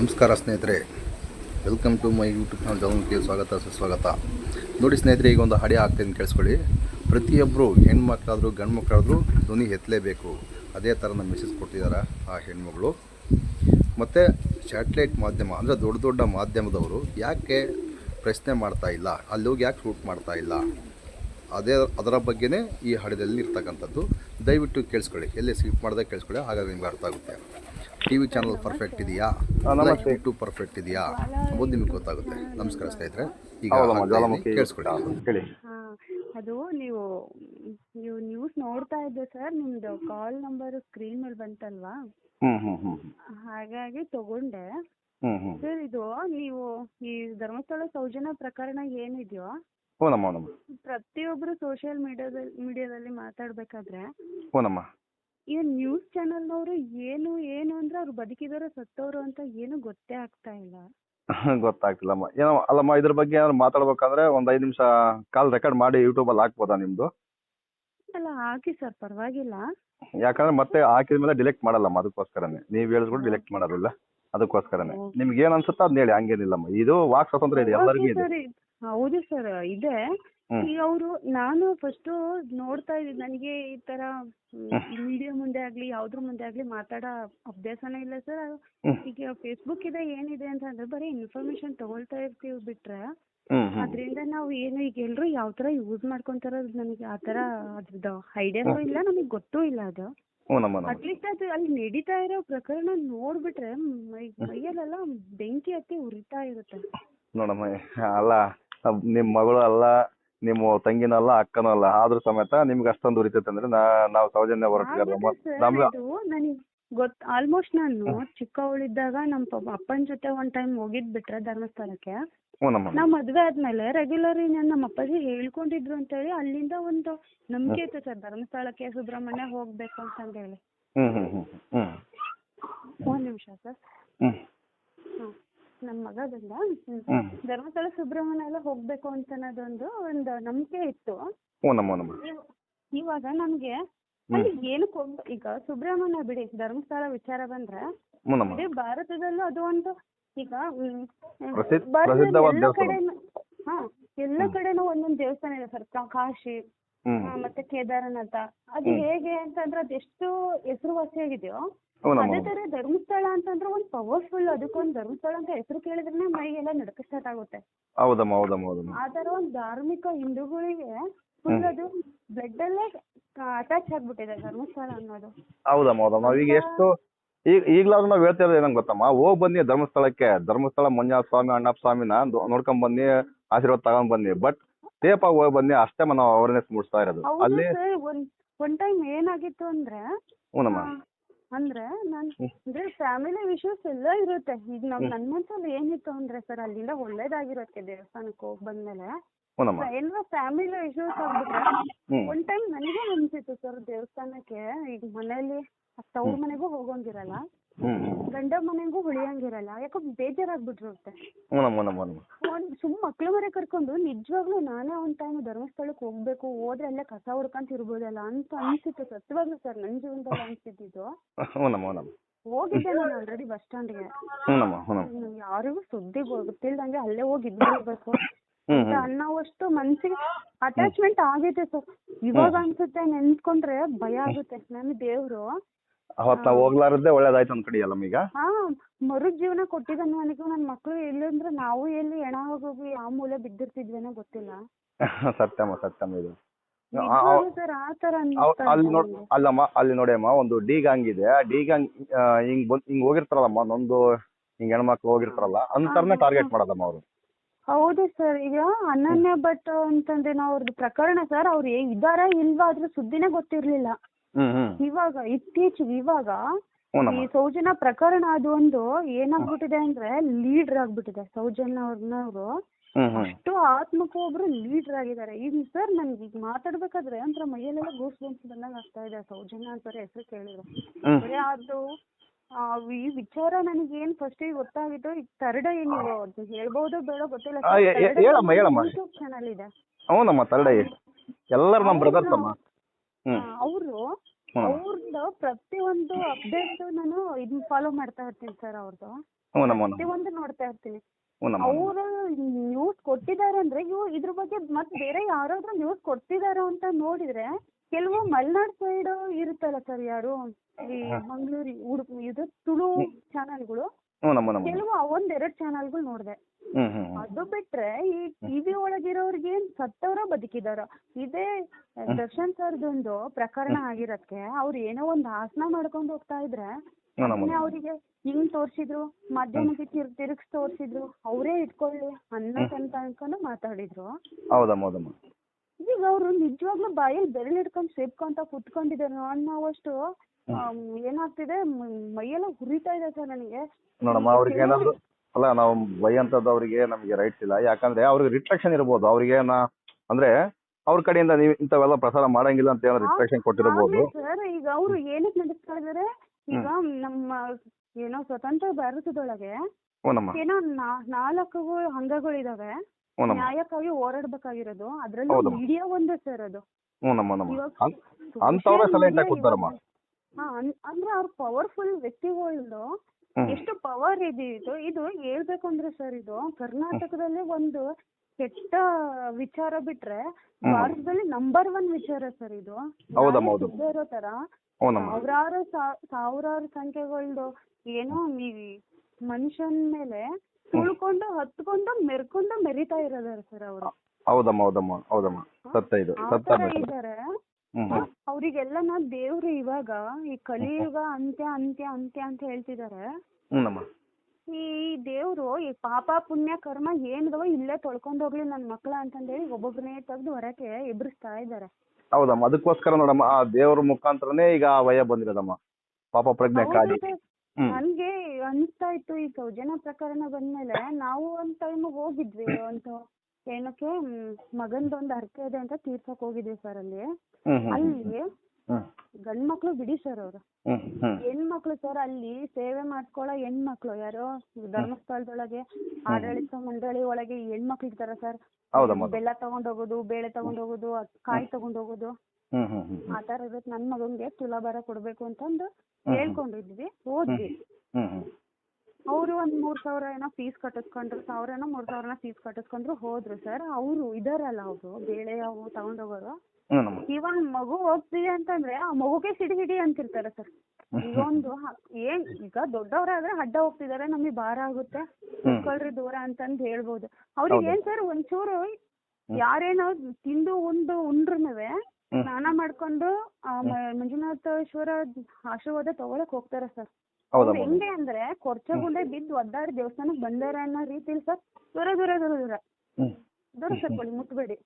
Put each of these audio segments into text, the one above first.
ನಮಸ್ಕಾರ ಸ್ನೇಹಿತರೆ. Welcome to my YouTube channel ಜಗನ್ಗೆ ಸ್ವಾಗತ, ಸುಸ್ವಾಗತ. ನೋಡಿ ಸ್ನೇಹಿತರೆ, ಈಗ ಒಂದು ಹಾಡಿ ಆಗ್ತೀನಿ ಕೇಳಿಸ್ಕೊಳ್ಳಿ. ಪ್ರತಿಯೊಬ್ಬರು ಹೆಣ್ಮಕ್ಳಾದರೂ ಗಂಡು ಮಕ್ಕಳಾದರೂ ಧ್ವನಿ ಎತ್ತಲೇಬೇಕು. ಅದೇ ಥರ ನಮ್ಮ ಮೆಸೇಜ್ ಕೊಟ್ಟಿದ್ದಾರೆ ಆ ಹೆಣ್ಮಗಳು. ಮತ್ತು ಸ್ಯಾಟ್ಲೈಟ್ ಮಾಧ್ಯಮ, ಅಂದರೆ ದೊಡ್ಡ ದೊಡ್ಡ ಮಾಧ್ಯಮದವರು ಯಾಕೆ ಪ್ರಶ್ನೆ ಮಾಡ್ತಾ ಇಲ್ಲ? ಅಲ್ಲಿ ಹೋಗಿ ಯಾಕೆ ಶೂಟ್ ಮಾಡ್ತಾ ಇಲ್ಲ? ಅದೇ ಅದರ ಬಗ್ಗೆನೇ ಈ ಹಾಡಿದಲ್ಲಿ ಇರ್ತಕ್ಕಂಥದ್ದು. ದಯವಿಟ್ಟು ಕೇಳಿಸ್ಕೊಳ್ಳಿ. ಎಲ್ಲಿ ಸ್ಕಿಪ್ ಮಾಡಿದಾಗ ಕೇಳಿಸ್ಕೊಳ್ಳಿ. ಹಾಗಾಗಿ ನಿಮ್ಗೆ ಅರ್ಥ ಆಗುತ್ತೆ. ಟಿ ವಿ ಚಾನಲ್ ಪರ್ಫೆಕ್ಟ್ ಇದೆಯಾ? ನಮಸ್ತೆ. ಯೂಟ್ಯೂಬ್ ಪರ್ಫೆಕ್ಟ್ ಇದೆಯಾ? ಅಂಬುದು ನಿಮಗೆ ಗೊತ್ತಾಗುತ್ತೆ. ನಮಸ್ಕಾರ ಸ್ನೇಹಿತರೆ. ಈಗ ಹೌದಮ್ಮ ಜ್ವಾಲಾಮುಖಿ ಕೇಳಿಸ್ಕೊಳ್ಳಿ. ಹೇಳಿ. ಅದು ನೀವು ನೀವು ನ್ಯೂಸ್ ನೋಡ್ತಾ ಇದ್ದೆ ಸರ್ ನಿಮ್ದು ಕಾಲ್ ನಂಬರ್ ಸ್ಕ್ರೀನ್ ಮೇಲೆ ಬಂತಲ್ವಾ? ಹ್ಮ್ ಹ್ಮ್ ಹ್ಮ್ ಹಾಗಾಗಿ ತಗೊಂಡೆ. ಹ್ಮ್ ಹ್ಮ್. ಸರ್ ಇದು ನೀವು ಈ ಧರ್ಮಸ್ಥಳ ಸೌಜನ್ಯ ಪ್ರಕರಣ ಏನಿದೆಯೋ ಹ್ಞೂನಮ್ಮ ಹ್ಞೂನಮ್ಮ ಪ್ರತಿಯೊಬ್ಬರು ಸೋಷಿಯಲ್ ಮೀಡಿಯಾದಲ್ಲಿ ಮೀಡಿಯಾದಲ್ಲಿ ಮಾತಾಡ್ಬೇಕಾದ್ರೆ ಹ್ಞೂನಮ್ಮ ಈ ನ್ಯೂಸ್ ಚಾನಲ್ನವರು ಏನು ಏನು ಅಂದ್ರೆ ಅವ್ರು ಬದುಕಿದಾರೋ ಸತ್ತವರು ಅಂತ ಏನು ಗೊತ್ತೇ ಆಗ್ತಾ ಇಲ್ಲ. ಗೊತ್ತಾಗ್ತಿಲ್ಲಮ್ಮ ಏನೋ ಅಲ್ಲಮ್ಮ ಇದ್ರ ಬಗ್ಗೆ ಏನಾದ್ರು ಮಾತಾಡ್ಬೇಕಂದ್ರೆ ಒಂದ್ ಐದ್ ನಿಮಿಷ ಕಾಲ್ ರೆಕಾರ್ಡ್ ಮಾಡಿ ಯೂಟ್ಯೂಬಲ್ಲಿ ಹಾಕ್ಬೋದಾ ನಿಮ್ದು? ಅಲ್ಲ ಹಾಕಿ ಸರ್ ಪರವಾಗಿಲ್ಲ. ಯಾಕಂದ್ರೆ ಮತ್ತೆ ಹಾಕಿದ ಮೇಲೆ ಡಿಲೆಕ್ಟ್ ಮಾಡಲ್ಲಮ್ಮ ಅದಕ್ಕೋಸ್ಕರನೇ. ನೀವ್ ಹೇಳಿದ್ರು ಡಿಲೆಕ್ಟ್ ಮಾಡೋದಿಲ್ಲ ಅದಕ್ಕೋಸ್ಕರನೇ. ನಿಮ್ಗೆ ಏನ್ ಅನ್ಸುತ್ತೋ ಅದನ್ನ ಹೇಳಿ ಹಂಗೇನಿಲ್ಲಮ್ಮ. ಇದು ವಾಕ್ ಸ್ವಾತಂತ್ರ್ಯ ಇದೆ ಎಲ್ಲರಿಗೂ ಇದೆ. ಸರ್. ಹೌದು ಸರ್ ಇದೆ. ಈಗ ಅವರು ನಾನು ಫಸ್ಟ್ ನೋಡ್ತಾ ಇದ್ದೀನಿ ನನಗೆ ಈ ತರ ವಿಡಿಯೋ ಮುಂದೆ ಆಗ್ಲಿ ಯಾವ್ದ್ರ ಮುಂದೆ ಆಗ್ಲಿ ಮಾತಾಡೋ ಅಭ್ಯಾಸನೇ ಇಲ್ಲ ಸರ್. ಈಗ ಫೇಸ್ಬುಕ್ ಇದೆ ಏನಿದೆ ಅಂತಂದ್ರೆ ಬರೀ ಇನ್ಫಾರ್ಮೇಶನ್ ತಗೊಳ್ತಾ ಇರ್ತೀವಿ ಬಿಟ್ರೆ ಅದರಿಂದ ನಾವು ಏನು ಈಗ ಎಲ್ರು ಯಾವ ತರ ಯೂಸ್ ಮಾಡ್ಕೊಂತಾರ ನನಗೆ ಆ ತರ ಅದ್ರದ್ದು ಐಡಿಯಾನೂ ಇಲ್ಲ ನಮಗೆ ಗೊತ್ತೂ ಇಲ್ಲ ಅದು. ಅಟ್ಲೀಸ್ಟ್ ಅದು ಅಲ್ಲಿ ನಡೀತಾ ಇರೋ ಪ್ರಕರಣ ನೋಡ್ಬಿಟ್ರೆ ಮೈ ಮೈಯಲ್ಲೆಲ್ಲ ಬೆಂಕಿ ಹತ್ತಿ ಉರಿತಾ ಇರುತ್ತೆ. ನೋಡಮ್ಮ ಅಲ್ಲ ನಿಮ್ ಮಗಳು ಅಲ್ಲ ನಿಮ್ಮ ತಂಗಿನಲ್ಲ ಅಕ್ಕನಲ್ಲ ಅಕ್ಕನೂ ಅಲ್ಲ ಆದ್ರೂ ಸಮೇತ ನಿಮ್ಗೆ ಅಷ್ಟೊಂದು ಉರಿತೈತೆ ಅಂದ್ರೆ ನಾವು ಸೌಜನ್ಯ ನಮ್ಗೆ ನನಗೆ ಗೊತ್ ಆಲ್ಮೋಸ್ಟ್ ನಾನು ಚಿಕ್ಕವಳಿದ್ದಾಗ ನಮ್ಮ ಅಪ್ಪನ ಜೊತೆ ಒಂದ್ ಟೈಮ್ ಹೋಗಿದ್ ಬಿಟ್ರೆ ಧರ್ಮಸ್ಥಳಕ್ಕೆ. ಹ್ಞೂನಮ್ಮ ನಾ ಮದ್ವೆ ಆದ್ಮೇಲೆ ರೆಗ್ಯುಲರ್ ನಮ್ಮ ಅಪ್ಪಾಜಿ ಹೇಳ್ಕೊಂಡಿದ್ರು ಅಂತ ಹೇಳಿ ಅಲ್ಲಿಂದ ಒಂದು ನಂಬಿಕೆ ಇತ್ತು ಸರ್ ಧರ್ಮಸ್ಥಳಕ್ಕೆ ಸುಬ್ರಹ್ಮಣ್ಯ ಹೋಗ್ಬೇಕು ಅಂತ ಹೇಳಿ. ಹ್ಮ್ ಹ್ಮ್ ಹ್ಮ್ ಹ್ಮ್ ಒಂದ್ ನಿಮಿಷ ಸರ್ ಹ್ಮ್. ನಮ್ಮ ಮಗ ಬಂದ ಧರ್ಮಸ್ಥಳ ಸುಬ್ರಹ್ಮಣ್ಯ ಎಲ್ಲ ಹೋಗ್ಬೇಕು ಅಂತ ಅನ್ನೋದೊಂದು ಒಂದು ನಂಬಿಕೆ ಇತ್ತು. ಇವ್- ಇವಾಗ ನಮ್ಗೆ ಅಲ್ಲಿ ಏನಕ್ಕೆ ಹೋಗ್ ಈಗ ಸುಬ್ರಹ್ಮಣ್ಯ ಬಿಡಿ ಧರ್ಮಸ್ಥಳ ವಿಚಾರ ಬಂದ್ರೆ ಇಡೀ ಭಾರತದಲ್ಲೂ ಅದು ಒಂದು ಈಗ ಮ್, ಪ್ರಸಿದ್ಧ- ಭಾರತದಲ್ಲಿ ಪ್ರಸಿದ್ಧವಾದ ಎಲ್ಲ ದೇವಸ್ಥಾನ. ಕಡೆನೂ ಹಾ ಎಲ್ಲ ಕಡೆನೂ ಒಂದೊಂದು ದೇವಸ್ಥಾನ ಇದೆ ಸರ್ ಕಾಶಿ ಆ, ಮತ್ತೆ ಕೇದಾರನಾಥ. ಅದು ಹೇಗೆ ಅಂತಂದ್ರೆ ಅದೆಷ್ಟು ಹೆಸರುವಾಸಿಯಾಗಿದೆಯೋ ಆಗಿದೆಯೋ ಅದೇ ತರ ಧರ್ಮಸ್ಥಳ ಅಂತಂದ್ರೆ ಒಂದು ಪವರ್ಫುಲ್ ಅದಕ್ಕೊಂದು ಧರ್ಮಸ್ಥಳ ಅಂತ ಹೆಸರು ಕೇಳಿದ್ರೆ ಮೈಗೆಲ್ಲ ನಡಕ ಸ್ಟಾರ್ಟ್ ಆಗುತ್ತೆ. ಹೌದಮ್ಮ ಹೌದಮ್ಮ ಹೌದಮ್ಮ. ಆ ತರ ಒಂದು ಧಾರ್ಮಿಕ ಹಿಂದೂಗಳಿಗೆ ಫುಲ್ ಅದು ಬ್ಲಡ್ ಅಲ್ಲೇ ಅಟ್ಯಾಚ್ ಆಗ್ಬಿಟ್ಟಿದೆ ಧರ್ಮಸ್ಥಳ ಅನ್ನೋದು. ಹೌದಮ್ಮ ಹೌದಮ್ಮ. ನಾವ್ ಈಗ ಎಷ್ಟು ಈಗ ಈಗ್ಲಾದ್ರೂ ನಾವ್ ಹೇಳ್ತಾ ಇರೋದು ಏನಂಗ್ ಗೊತ್ತಮ್ಮ? ಹೋಗ್ ಬನ್ನಿ ಧರ್ಮಸ್ಥಳಕ್ಕೆ ಧರ್ಮಸ್ಥಳ ಮಂಜುನಾಥ ಸ್ವಾಮಿ ಅಣ್ಣಪ್ಪ ಸ್ವಾಮಿನ ನೋಡ್ಕೊಂಡ್ ಬನ್ನಿ ಆಶೀರ್ವಾದ ತಗೊಂಡ್ ಬನ್ನಿ. ಬಟ್ ಸೇಫ್ ಆಗಿ ಹೋಗಿ ಬನ್ನಿ ಅಷ್ಟೇ ನಾವು ಅವೇರ್ನೆಸ್ ಮೂಡಿಸ್ತಾ ಇರೋದು. ಹೌದು ಅಲ್ಲಿ ಒಂದ್ ಟೈಮ್ ಏನಾಗಿತ್ತು ಅಂದ್ರೆ ಹ್ಞೂನಮ್ಮ ಅಂದ್ರೆ ನನ್ ಅಂದ್ರೆ ಫ್ಯಾಮಿಲಿ ಇಶ್ಯೂಸ್ ಎಲ್ಲ ಇರುತ್ತೆ. ಈಗ ನಮ್ ನನ್ ಮನ್ಸಲ್ಲಿ ಏನಿತ್ತು ಅಂದ್ರೆ ಸರ್ ಅಲ್ಲಿಂದ ಒಳ್ಳೇದಾಗಿರುತ್ತೆ ದೇವಸ್ಥಾನಕ್ಕೆ ಹೋಗ್ ಬಂದ್ಮೇಲೆ ಏನಾರ ಫ್ಯಾಮಿಲಿ ಇಶ್ಯೂಸ್ ಆಗ್ಬಿಟ್ರೆ ಒನ್ ಒಂದ್ ಟೈಮ್ ನನಗೆ ಅನ್ಸಿತ್ತು ಸರ್ ದೇವಸ್ಥಾನಕ್ಕೆ. ಈಗ ಮನೇಲಿ ತವ್ರ ಮನೆಗೂ ಹೋಗೋಂಗಿರಲ್ಲ. ಗಂಡ ಮನೆಗೂ ಉಳಿಯಂಗಿರಲ್ಲ ಯಾಕೋ ಬೇಜಾರಾಗ್ಬಿಟ್ಟಿರುತ್ತೆ ಹ್ಞೂನಮ್ಮ ಹ್ಞೂನಮ್ಮ ಹ್ಞೂನಮ್ಮ ಒಂದ್ ಸುಮ್ ಮಕ್ಳು ಮರೆ ಕರ್ಕೊಂಡು ನಿಜವಾಗ್ಲೂ ನಾನೇ ಒಂದ್ ಟೈಮ್ ಧರ್ಮಸ್ಥಳಕ್ಕೆ ಹೋಗ್ಬೇಕು ಹೋದ್ರೆ ಅಲ್ಲೇ ಕಸ ಹುಡ್ಕಂತ ಇರ್ಬೋದಲ್ಲ ಅಂತ ಅನ್ಸಿತ್ತು. ಸತ್ಯವಾಗ್ಲು ಸರ್ ನನ್ ಜೀವನದಲ್ಲಿ ಅನ್ಸಿದ್ದು ಹ್ಞೂನಮ್ಮ ಹ್ಞೂನಮ್ಮ ಹೋಗಿದ್ದೆ ನಾನು ಆಲ್ರೆಡಿ ಬಸ್ ಸ್ಟ್ಯಾಂಡ್ಗೆ ಗೆ. ಯಾರಿಗೂ ಸುದ್ದಿ ಗೊತ್ತಿಲ್ದಂಗೆ ಅಲ್ಲೇ ಹೋಗಿ ಇದ್ಬಿಡ್ಬೇಕು ಅಂತ ಅನ್ನೋವಷ್ಟು ಮನ್ಸಿಗೆ ಅಟ್ಯಾಚ್ಮೆಂಟ್ ಆಗೈತೆ ಸರ್. ಇವಾಗ ಅನ್ಸುತ್ತೆ ನೆನ್ಸ್ಕೊಂಡ್ರೆ ಭಯ ಆಗುತ್ತೆ. ನನ್ ದೇವ್ರು ಅವತ್ತು ನಾವ್ ಹೋಗ್ಲಾರದ್ದೇ ಒಳ್ಳೇದಾಯ್ತು ಅನ್ಕಡಿಯಲ್ಲಮ್ಮ ಈಗ. ಹಾ ಮರು ಜೀವನ ಕೊಟ್ಟಿದ್ದಾನೆ ನನಗೆ ನನ್ನ ಮಕ್ಳು ಇಲ್ಲಂದ್ರೆ ನಾವು ಎಲ್ಲಿ ಎಣ ಹೋಗೋಗಿ ಯಾವ ಮೂಲೆ ಬಿದ್ದಿರ್ತಿದ್ವೇನೋ ಗೊತ್ತಿಲ್ಲ. ಸತ್ಯಮ್ಮ ಸತ್ಯಮ್ಮ ಇದು. ಆ- ಆ- ಸರ್ ಆ ತರ ಅಲ್ಲಿ ನೋಡ್ ಅಲ್ಲಮ್ಮ ಅಲ್ಲಿ ನೋಡಿಯಮ್ಮ ಒಂದು ಡಿ ಗ್ಯಾಂಗ್ ಇದೆ. ಡಿ ಗ್ಯಾಂಗ್ ಹಿಂಗ್ ಬಂದ್ ಹಿಂಗ್ ಹೋಗಿರ್ತಾರಲ್ಲಮ್ಮ ನೊಂದು ಹಿಂಗ್ ಹೆಣ್ಮಕ್ಳು ಹೋಗಿರ್ತಾರಲ್ಲ ಅಂತರ್ನೇ ಟಾರ್ಗೆಟ್ ಮಾಡೋದಮ್ಮ ಅವರು. ಹೌದು ಸರ್ ಈಗ ಅನನ್ಯ ಭಟ್ ಅಂತಂದ್ರೆ ನಾವು ಅವ್ರದ್ದು ಪ್ರಕರಣ ಸರ್ ಅವ್ರು ಇದಾರ ಇಲ್ವಾ ಅದ್ರ ಸುದ್ದಿನೇ ಗೊತ್ತಿರ್ಲಿಲ್ಲ. ಇವಾಗ ಇತ್ತೀಚೆಗೆ ಇವಾಗ ಈ ಸೌಜನ್ಯ ಪ್ರಕರಣ ಅದು ಒಂದು ಏನಾಗ್ಬಿಟ್ಟಿದೆ ಅಂದ್ರೆ ಲೀಡರ್ ಆಗ್ಬಿಟ್ಟಿದೆ. ಸೌಜನ್ಯ ಅವ್ರನ್ನವರು ಅಷ್ಟು ಆತ್ಮಕ ಒಬ್ರು ಲೀಡರ್ ಆಗಿದ್ದಾರೆ. ಈಗ ಸರ್ ನನ್ಗೆ ಈಗ ಮಾತಾಡ್ಬೇಕಾದ್ರೆ ಒಂಥರ ಮೈಯಲ್ಲೆಲ್ಲ ಗೂಸ್ ಗೋಸ್ ಬಂದಂಗ ಆಗ್ತಾ ಇದೆ ಸೌಜನ್ಯ ಅಂತಾರೆ ಹೆಸರು ಕೇಳಿದ್ರು. ಬರೇ ಅದು ಈ ವಿಚಾರ ನನಗೆ ಏನ್ ಫಸ್ಟ್ ಗೊತ್ತಾಗಿತ್ತು ಈಗ ತರಡ ಏನಿಲ್ಲ ಅದು ಹೇಳ್ಬಹುದೋ ಬೇಡ ಗೊತ್ತಿಲ್ಲ. ಯೂಟ್ಯೂಬ್ ಚಾನಲ್ ಇದೆ. ಹ್ಞೂನಮ್ಮ ತರಡ ಎಲ್ಲರೂ ನಮ್ಮ ಬ್ರದರ್ಸ್ ಅಮ್ಮ ಅವರು. ಅವ್ರದ್ದು ಪ್ರತಿಯೊಂದು ಅಪ್ಡೇಟ್ ನಾನು ಇದನ್ನ ಫಾಲೋ ಮಾಡ್ತಾ ಇರ್ತೀನಿ ಸರ್ ಅವ್ರದ್ದು ಪ್ರತಿಯೊಂದು ನೋಡ್ತಾ ಇರ್ತೀನಿ. ಅವ್ರು ನ್ಯೂಸ್ ಕೊಟ್ಟಿದ್ದಾರೆ ಅಂದ್ರೆ ಇವು ಇದ್ರ ಬಗ್ಗೆ ಮತ್ತೆ ಬೇರೆ ಯಾರಾದ್ರೂ ನ್ಯೂಸ್ ಕೊಡ್ತಿದಾರೋ ಅಂತ ನೋಡಿದ್ರೆ ಕೆಲವು ಮಲ್ನಾಡ್ ಸೈಡ್ ಇರುತ್ತಲ್ಲ ಸರ್ ಯಾರು? ಈ ಮಂಗಳೂರು ಉಡುಪಿ ಇದು ತುಳು ಚಾನೆಲ್ಗಳು ಕೆಲವು ಒಂದೆರಡು ಚಾನಲ್ಗಳು ನೋಡಿದೆ. ಅದು ಬಿಟ್ರೆ ಈ ಟಿವಿ ಒಳಗಿರೋರ್ಗೆ ಸತ್ತವರ ಬದುಕಿದಾರ? ಇದೇ ದರ್ಶನ್ ಸರ್ದೊಂದು ಪ್ರಕರಣ ಆಗಿರಕ್ಕೆ ಅವ್ರು ಏನೋ ಒಂದು ಆಸನ ಮಾಡ್ಕೊಂಡು ಹೋಗ್ತಾ ಇದ್ರೆ ಅವರಿಗೆ ಹಿಂಗ್ ತೋರ್ಸಿದ್ರು ಮಧ್ಯಾಹ್ನಕ್ಕೆ ತಿರ್ ತಿರುಗಿಸ್ ತೋರ್ಸಿದ್ರು ಅವರೇ ಇಟ್ಕೊಳ್ಳಿ ಅನ್ನೋ ತನಕ ಅನ್ಕೊಂಡು ಮಾತಾಡಿದ್ರು. ಈಗ ಅವ್ರು ನಿಜವಾಗ್ಲೂ ಬಾಯಲ್ಲಿ ಬೆರಳು ಹಿಡ್ಕೊಂಡು ಸೇಬ್ಕೊಂತ ಕುತ್ಕೊಂಡಿದ್ದಾರೆ ಅನ್ನೋವಷ್ಟು ಏನಾಗ್ತಿದೆ? ಮೈಯೆಲ್ಲ ಹುರಿತಾ ಇದೆ ಸರ್ ನನಗೆ. ಅಲ್ಲ ನಾವು ಬೈಯಂಥದ್ದು ಅವರಿಗೆ ನಮಗೆ ರೈಟ್ಸ್ ಇಲ್ಲ. ಯಾಕಂದ್ರೆ ಅವ್ರಿಗೆ ರಿಟ್ರಾಕ್ಷನ್ ಇರ್ಬೋದು. ಅವ್ರಿಗೆ ನಾ ಅಂದ್ರೆ ಅವ್ರ ಕಡೆಯಿಂದ ನೀವು ಇಂಥವೆಲ್ಲ ಪ್ರಸಾರ ಮಾಡಂಗಿಲ್ಲ ಅಂತ ಏನೋ ರಿಟ್ರಾಕ್ಷನ್ ಕೊಟ್ಟಿರ್ಬೋದು. ಸರ್ ಈಗ ಅವರು ಏನಕ್ಕೆ ನಡೆಸ್ತಾ ಇದಾರೆ? ಈಗ ನಮ್ಮ ಏನೋ ಸ್ವತಂತ್ರ ಭಾರತದೊಳಗೆ ಏನೋ ನಾಲ್ಕು ಅಂಗಗಳಿದಾವೆ. ಇದಾವೆ ನ್ಯಾಯಕ್ಕಾಗಿ ಹೋರಾಡ್ಬೇಕಾಗಿರೋದು. ಅದ್ರಲ್ಲಿ. ಮೀಡಿಯಾ ಒಂದೇ ಸರ್ ಅದು. ಅಂದ್ರೆ ಅವ್ರ ಪವರ್ಫುಲ್ ವ್ಯಕ್ತಿಗಳು. ಎಷ್ಟು ಪವರ್ ಇದೆ ಇದು. ಇದು ಹೇಳ್ಬೇಕು ಅಂದ್ರೆ ಸರ್ ಇದು ಕರ್ನಾಟಕದಲ್ಲಿ ಒಂದು ಕೆಟ್ಟ ವಿಚಾರ ಬಿಟ್ರೆ ಭಾರತದಲ್ಲಿ ನಂಬರ್ ಒನ್ ವಿಚಾರ ಸರ್ ಇದು. ಇರೋ ತರ ಸಾವಿರಾರು ಸಾವಿರಾರು ಸಂಖ್ಯೆಗಳ್ದು ಏನೋ ಮನುಷ್ಯನ್ ಮೇಲೆ ತುಳ್ಕೊಂಡು ಹತ್ಕೊಂಡು ಮೆರ್ಕೊಂಡು ಮೆರಿತಾ ಇರೋದಾರೆ ಸರ್ ಅವರು. ಹೌದಮ್ಮ ಹೌದಮ್ಮ ಹೌದಮ್ಮ. ಸತ್ಯ ಇದು ಸತ್ಯ ತರ ಅವ್ರಿಗೆಲ್ಲನ ದೇವ್ರು ಇವಾಗ ಈ ಕಲಿಯುಗ ಅಂತ್ಯ ಅಂತ್ಯ ಅಂತ್ಯ ಅಂತ ಹೇಳ್ತಿದಾರೆ. ಹ್ಞೂನಮ್ಮ ಈ ದೇವ್ರು ಈ ಪಾಪ ಪುಣ್ಯ ಕರ್ಮ ಏನಿದಾವ ಇಲ್ಲೇ ತೊಳ್ಕೊಂಡ್ ಹೋಗ್ಲಿ ನನ್ ಮಕ್ಳ ಅಂತಂದೇಳಿ ಒಬ್ಬೊಬ್ರನ್ನೇ ತೆಗ್ದು ಹೊರಕ್ಕೆ ಎಬ್ರಿಸ್ತಾ ಇದಾರೆ ಹೌದಮ್ಮ ಅದಕ್ಕೋಸ್ಕರ ನೋಡಮ್ಮ ಆ ದೇವ್ರ ಮುಖಾಂತರನೇ ಈಗ ಆ ವಯ ಬಂದಿರೋದಮ್ಮ. ಪಾಪ ಪ್ರಜ್ಞೆ ಕಾಡಿ. ನನ್ಗೆ ಅನ್ಸ್ತಾ ಇತ್ತು ಈ ಸೌಜನ್ಯ ಪ್ರಕರಣ ಬಂದ್ಮೇಲೆ. ನಾವು ಒಂದ್ ಟೈಮ್ ಹೋಗಿದ್ವಿ ಒಂದು ಏನಕ್ಕೆ ಮಗಂದೊಂದು ಹರಕೆ ಇದೆ ಅಂತ ತೀರ್ಸಕ್ ಹೋಗಿದ್ವಿ ಸರ್ ಅಲ್ಲಿ. ಅಲ್ಲಿ ಗಂಡ್ ಮಕ್ಳು ಬಿಡಿ ಸರ್ ಅವ್ರು. ಹೆಣ್ಮಕ್ಳು ಸರ್ ಅಲ್ಲಿ ಸೇವೆ ಮಾಡ್ಕೊಳ್ಳೋ ಹೆಣ್ಮಕ್ಳು ಯಾರೋ ಧರ್ಮಸ್ಥಳದೊಳಗೆ ಆಡಳಿತ ಮಂಡಳಿ ಒಳಗೆ ಹೆಣ್ಮಕ್ಳು ಇರ್ತಾರ ಸರ್ ಬೆಲ್ಲ ತಗೊಂಡ್ ಹೋಗೋದು ಬೇಳೆ ತಗೊಂಡ್ ಹೋಗೋದು ಕಾಯಿ ತಗೊಂಡ್ ಹೋಗೋದು. ತರ ಇರುತ್ತೆ. ನನ್ ಮಗನ್ಗೆ ತುಲಾಭಾರ ಕೊಡ್ಬೇಕು ಅಂತಂದು ಹೇಳ್ಕೊಂಡಿದ್ವಿ ಹೋದ್ವಿ. ಅವರು ಒಂದ್ ಮೂರ್ ಸಾವಿರ ಏನೋ ಫೀಸ್ ಕಟ್ಟಿಸ್ಕೊಂಡ್ರು ಸಾವಿರ ಏನೋ ಮೂರ್ ಸಾವಿರನ ಫೀಸ್ ಕಟ್ಟಿಸ್ಕೊಂಡ್ರು ಹೋದ್ರು ಸರ್ ಅವರು ಇದಾರಲ್ಲ ಅವರು ಬೇಳೆ ಅವು ತಗೊಂಡ್ ಹೋಗೋರು ಹ್ಞೂನಮ್ಮ ಇವಾಗ ಮಗು ಹೋಗ್ತಿದೆ ಅಂತಂದ್ರೆ ಆ ಮಗುಗೆ ಸಿಡಿ ಸಿಡಿ ಅಂತಿರ್ತಾರೆ ಸರ್ ಈಗ ಒಂದು ಹ- ಏನ್ ಈಗ ದೊಡ್ಡವರಾದ್ರೆ ಅಡ್ಡ ಹೋಗ್ತಿದಾರೆ ನಮಗೆ ಭಾರ ಆಗುತ್ತೆ. ಕೂತ್ಕೊಳ್ರಿ ದೂರ ಅಂತಂದ್ ಹೇಳ್ಬೋದು. ಅವ್ರಿಗೆ ಏನ್ ಸರ್ ಒಂಚೂರು ಯಾರೇನೋ ತಿಂದು ಉಂಡು ಉಂಡ್ರುನುವೆ. ಸ್ನಾನ ಮಾಡ್ಕೊಂಡು ಮಂಜುನಾಥೇಶ್ವರ ಆಶೀರ್ವಾದ ತಗೊಳಕ್ ಹೋಗ್ತಾರೆ ಸರ್ ಹೆಂಗೆ ಅಂದ್ರೆ ಕೊರ್ಚಗುಂಡೆ ಬಿದ್ದು ಒದ್ದಾಡಿ ದೇವಸ್ಥಾನಕ್ ಬಂದಾರ ಅನ್ನೋ ರೀತಿಲಿ ಸರ್ ದೂರ ದೂರ ದೂರ ದೂರ. ದೂರ ಸರ್ಕೊಳ್ಳಿ ಮುಟ್ಬೇಡಿ.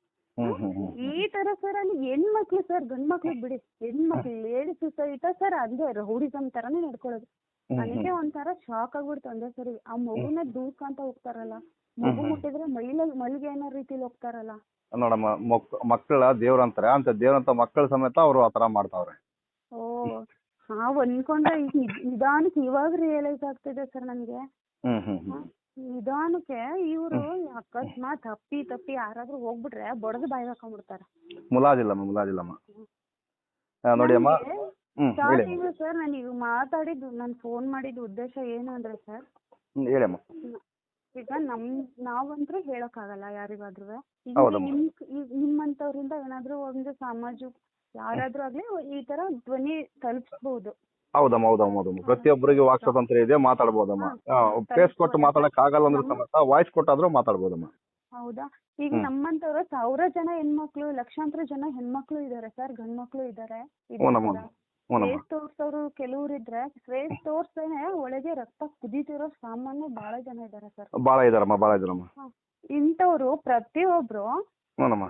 ಈ ತರ ಸರ್ ಅಲ್ಲಿ ಹೆಣ್ಮಕ್ಳು ಸರ್ ಗಂಡ್ ಮಕ್ಳು ಬಿಡಿ. ಹೆಣ್ಮಕ್ಳು ಲೇಡೀಸ್ ಸಹಿತ ಸರ್ ಅದೇ ರೌಡಿಸಮ್ ತರನೇ ನಡ್ಕೊಳ್ಳೋದು. ನನಗೆ ಒಂಥರ ಶಾಕ್ ಆಗ್ಬಿಡ್ತು ಒಂದೇ ಸರಿ ಆ ಮಗುನ ದೂಡ್ಕೊಂತ ಹೋಗ್ತಾರಲ್ಲ. ಮಗು ಮುಟ್ಟಿದ್ರೆ ಮೈಲ ಮಲ್ಗೆ ಅನ್ನೋ ರೀತಿಲಿ ಹೋಗ್ತಾರಲ್ಲ. ನೋಡಮ್ಮ ಮಕ್ ಮಕ್ಕಳ ದೇವ್ರ ಅಂತಾರೆ ಅಂತ ದೇವ್ರಂತ ಮಕ್ಕಳ ಸಮೇತ ಅವರು ಆ ಥರ ಮಾಡ್ತಾವ್ರೆ. ನಾವ್ ಅನ್ಕೊಂಡ್ರೆ ಈಗ ನಿಧಾನಕ್ಕೆ ಇವಾಗ ರಿಯಲೈಸ್ ಆಗ್ತಿದೆ ಸರ್ ನನಗೆ. ನಿಧಾನಕ್ಕೆ ಇವ್ರು ಅಕಸ್ಮಾತ್ ತಪ್ಪಿ ತಪ್ಪಿ ಯಾರಾದ್ರೂ ಹೋಗ್ಬಿಟ್ರೆ ಬಡದು ಬಾಯಿ ಹಾಕೊಂಡ್ಬಿಡ್ತಾರೆ. ಮುಲಾಜಿಲ್ಲಮ್ಮ ಮುಲಾಜಿಲ್ಲಮ್ಮ. ನೋಡಿ ಅಮ್ಮ. ಸ್ಟಾರ್ಟಿಂಗ್ ಸರ್ ನಾನು ಈಗ ಮಾತಾಡಿದ್ದು ನಾನು ಫೋನ್ ಮಾಡಿದ ಉದ್ದೇಶ ಏನು ಅಂದ್ರೆ ಸರ್ ಹ್ಞೂ ಹೇಳಿ ಅಮ್ಮ. ಈಗ ನಮ್ ನಾವಂತೂ ಹೇಳಕ್ಕಾಗಲ್ಲ ಯಾರಿಗಾದ್ರೂ ಈಗ. ನಿಮ್ ನಿಮ್ಮಂತವ್ರಿಂದ ಏನಾದ್ರೂ ಒಂದು ಸಮಾಜ ಯಾರಾದ್ರೂ ಆಗ್ಲಿ ಈ ತರ ಧ್ವನಿ ತಲುಪಿಸಬಹುದು ಹೌದಮ್ಮ ಹೌದಮ್ಮ ಹೌದಮ್ಮ. ಪ್ರತಿಯೊಬ್ಬರಿಗೆ ವಾಕ್ ಸ್ವಾತಂತ್ರ್ಯ ಇದೆ ಮಾತಾಡ್ಬೋದಮ್ಮ. ಫೇಸ್ ಕೊಟ್ಟು ಮಾತಾಡಕ್ ಆಗಲ್ಲ ಅಂದ್ರೆ ಸಮೇತ ವಾಯ್ಸ್ ಕೊಟ್ಟಾದ್ರೂ ಮಾತಾಡ್ಬೋದಮ್ಮ. ಹೌದಾ? ಈಗ ನಮ್ಮಂತವ್ರು ಸಾವಿರ ಜನ ಹೆಣ್ಮಕ್ಳು ಲಕ್ಷಾಂತರ ಜನ ಹೆಣ್ಮಕ್ಳು ಇದಾರೆ ಸರ್ ಗಂಡ್ಮಕ್ಳು ಇದಾರೆ. ಹ್ಞೂನಮ್ಮ ಹ್ಞೂನಮ್ಮ ಫೇಸ್ ತೋರ್ಸೋರು ಕೆಲವ್ರು ಇದ್ರೆ ಫೇಸ್ ತೋರ್ಸೇನೆ ಒಳಗೆ ರಕ್ತ ಕುದೀತಿರೋ ಸಾಮಾನ್ಯ ಬಹಳ ಜನ ಇದಾರೆ ಸರ್. ಬಹಳ ಇದಾರಮ್ಮ ಬಹಳ ಇದಾರಮ್ಮ. ಇಂಥವ್ರು ಪ್ರತಿಯೊಬ್ರು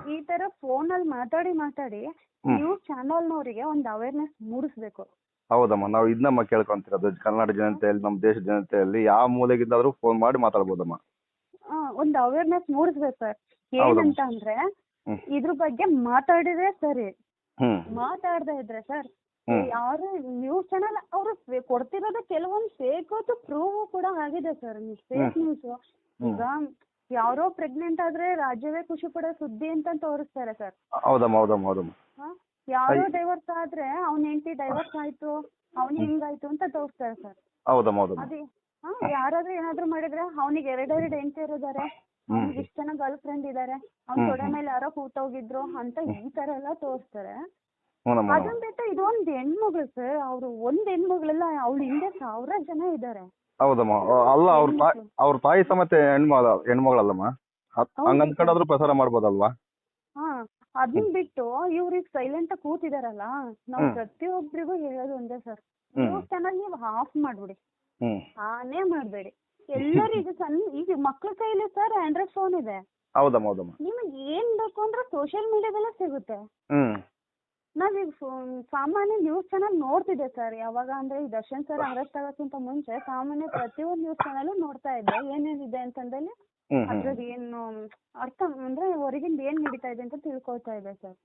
ಈ ತರ ಫೋನ್ ಅಲ್ಲಿ ಮಾತಾಡಿ ಮಾತಾಡಿ ನ್ಯೂಸ್ ಚಾನೆಲ್ ನವರಿಗೆ ಒಂದು ಅವೇರ್ನೆಸ್ ಮೂಡಿಸ್ಬೇಕು. ಹೌದಮ್ಮ ನಾವು ಇದನ್ನಮ್ಮ ಕೇಳ್ಕೊಂತಿರೋದು ಕನ್ನಡ ಜನತೆಯಲ್ಲಿ ನಮ್ಮ ದೇಶ ಜನತೆಯಲ್ಲಿ ಯಾವ ಮೂಲೆಗಿದ್ದಾದ್ರೂ ಫೋನ್ ಮಾಡಿ ಮಾತಾಡ್ಬೋದಮ್ಮ. ಆ, ಒಂದು ಅವೇರ್ನೆಸ್ ಮೂಡಿಸ್ಬೇಕು ಸರ್. ಹೌದಮ್ಮ. ಏನಂತ ಅಂದ್ರೆ ಹ್ಮ್. ಇದ್ರ ಬಗ್ಗೆ ಮಾತಾಡಿದ್ರೆ ಸರಿ. ಹ್ಮ್. ಮಾತಾಡದೇ ಇದ್ರೆ ಸರ್ ಹ್ಮ್. ಯಾರು ನ್ಯೂಸ್ ಚಾನಲ್ ಅವರು ಕೊಡ್ತಿರೋದು ಕೆಲವೊಂದು ಫೇಕ್ ಪ್ರೂವ್ ಕೂಡ ಆಗಿದೆ ಸರ್. ಫೇಕ್ ನ್ಯೂಸ್ ಈಗ ಯಾರೋ ಪ್ರೆಗ್ನೆಂಟ್ ಆದ್ರೆ ರಾಜ್ಯವೇ ಖುಷಿ ಪಡೋ ಸುದ್ದಿ ಅಂತ ತೋರಿಸ್ತಾರೆ ಸರ್ ಹೌದಮ್ಮ ಹೌದಮ್ಮ ಹೌದಮ್ಮ. ಯಾರೋ ಡೈವರ್ಸ್ ಆದ್ರೆ ಅವ್ನ ಹೆಂಡತಿ ಡೈವರ್ಸ್ ಆಯ್ತು ಅವ್ನ ಹೆಂಗಾಯ್ತು ಅಂತ ತೋರಿಸ್ತಾರೆ ಸರ್ ಹೌದಮ್ಮ ಹೌದಮ್ಮ. ಅದೇ ಹಾ ಯಾರಾದ್ರೂ ಏನಾದ್ರು ಮಾಡಿದ್ರೆ ಅವನಿಗೆ ಎರಡೆರಡು ಹೆಂಡತಿಯರು ಇದಾರೆ ಅವ್ನಿಗೆ ಇಷ್ಟ ಜನ ಗರ್ಲ್ ಫ್ರೆಂಡ್ ಇದಾರೆ ಅವ್ನ ತೊಡೆ. ಮೇಲೆ ಯಾರೋ ಕೂತೋಗಿದ್ರು ಅಂತ ಈ ತರ ಎಲ್ಲ ತೋರಿಸ್ತಾರೆ. ಅದನ್ ಬಿಟ್ಟು ಇದೊಂದ್ ಹೆಣ್ಮಗಳು ಸರ್ ಅವ್ರು ಒಂದ್ ಹೆಣ್ಮಗಳಲ್ಲ ಅವ್ಳ ಹಿಂದೆ ಸಾವಿರ ಜನ ಇದಾರೆ. ಹೌದಮ್ಮ. ಅಲ್ಲ ಅವ್ರ ತಾಯಿ ಅವ್ರ ತಾಯಿ ಸಮೇತ ಹೆಣ್ಮಗಳ ಹೆಣ್ಮಗಳಲ್ಲಮ್ಮ. ಹಂಗಂದ್ ಕಡೆ ಆದ್ರೂ ಪ್ರಸಾರ ಮಾಡ್ಬೋದಲ್ವಾ? ಹಾ ಅದನ್ ಬಿಟ್ಟು ಇವ್ರಿಗೆ ಸೈಲೆಂಟ್ ಆಗಿ ಕೂತಿದಾರಲ್ಲ ನಾವ್. ಪ್ರತಿಯೊಬ್ಬರಿಗೂ ಹೇಳೋದು ಒಂದೇ ಸರ್. ನ್ಯೂಸ್ ಚಾನಲ್ ನೀವು ಆಫ್ ಮಾಡ್ಬಿಡಿ. ಆನೇ ಮಾಡ್ಬೇಡಿ. ಎಲ್ಲರಿಗೂ ಸಣ್ಣ ಈಗ ಮಕ್ಳ ಕೈಲಿ ಸರ್ ಆಂಡ್ರಾಯ್ಡ್ ಫೋನ್ ಇದೆ. ಹೌದಮ್ಮ ಹೌದಮ್ಮ. ನಿಮಗೆ ಏನ್ ಬೇಕು ಅಂದ್ರೆ ಸೋಶಿಯಲ್ ಮೀಡಿಯಾದಲ್ಲೇ ಸಿಗುತ್ತೆ. ಹ್ಮ್. ನಾವೀಗ ಈಗ ಸಾಮಾನ್ಯ ನ್ಯೂಸ್ ಚಾನಲ್ ನೋಡ್ತಿದ್ದೆ ಸರ್ ಯಾವಾಗ ಅಂದ್ರೆ ಈ ದರ್ಶನ್ ಸರ್ ಅರೆಸ್ಟ್ ಆಗೋಕ್ಕಿಂತ ಮುಂಚೆ ಸಾಮಾನ್ಯ ಪ್ರತಿಯೊಂದು ನ್ಯೂಸ್ ಚಾನಲ್ ನೋಡ್ತಾ ಇದ್ದೆ. ಏನೇನಿದೆ ಅಂತಂದಲ್ಲಿ ಅದ್ರದ್ದು ಏನು ಅರ್ಥ ಅಂದ್ರೆ ಹೊರಗಿಂದ ಏನ್ ನಡೀತಾ ಇದೆ ಅಂತ ತಿಳ್ಕೊಳ್ತಾ ಇದ್ದೆ ಸರ್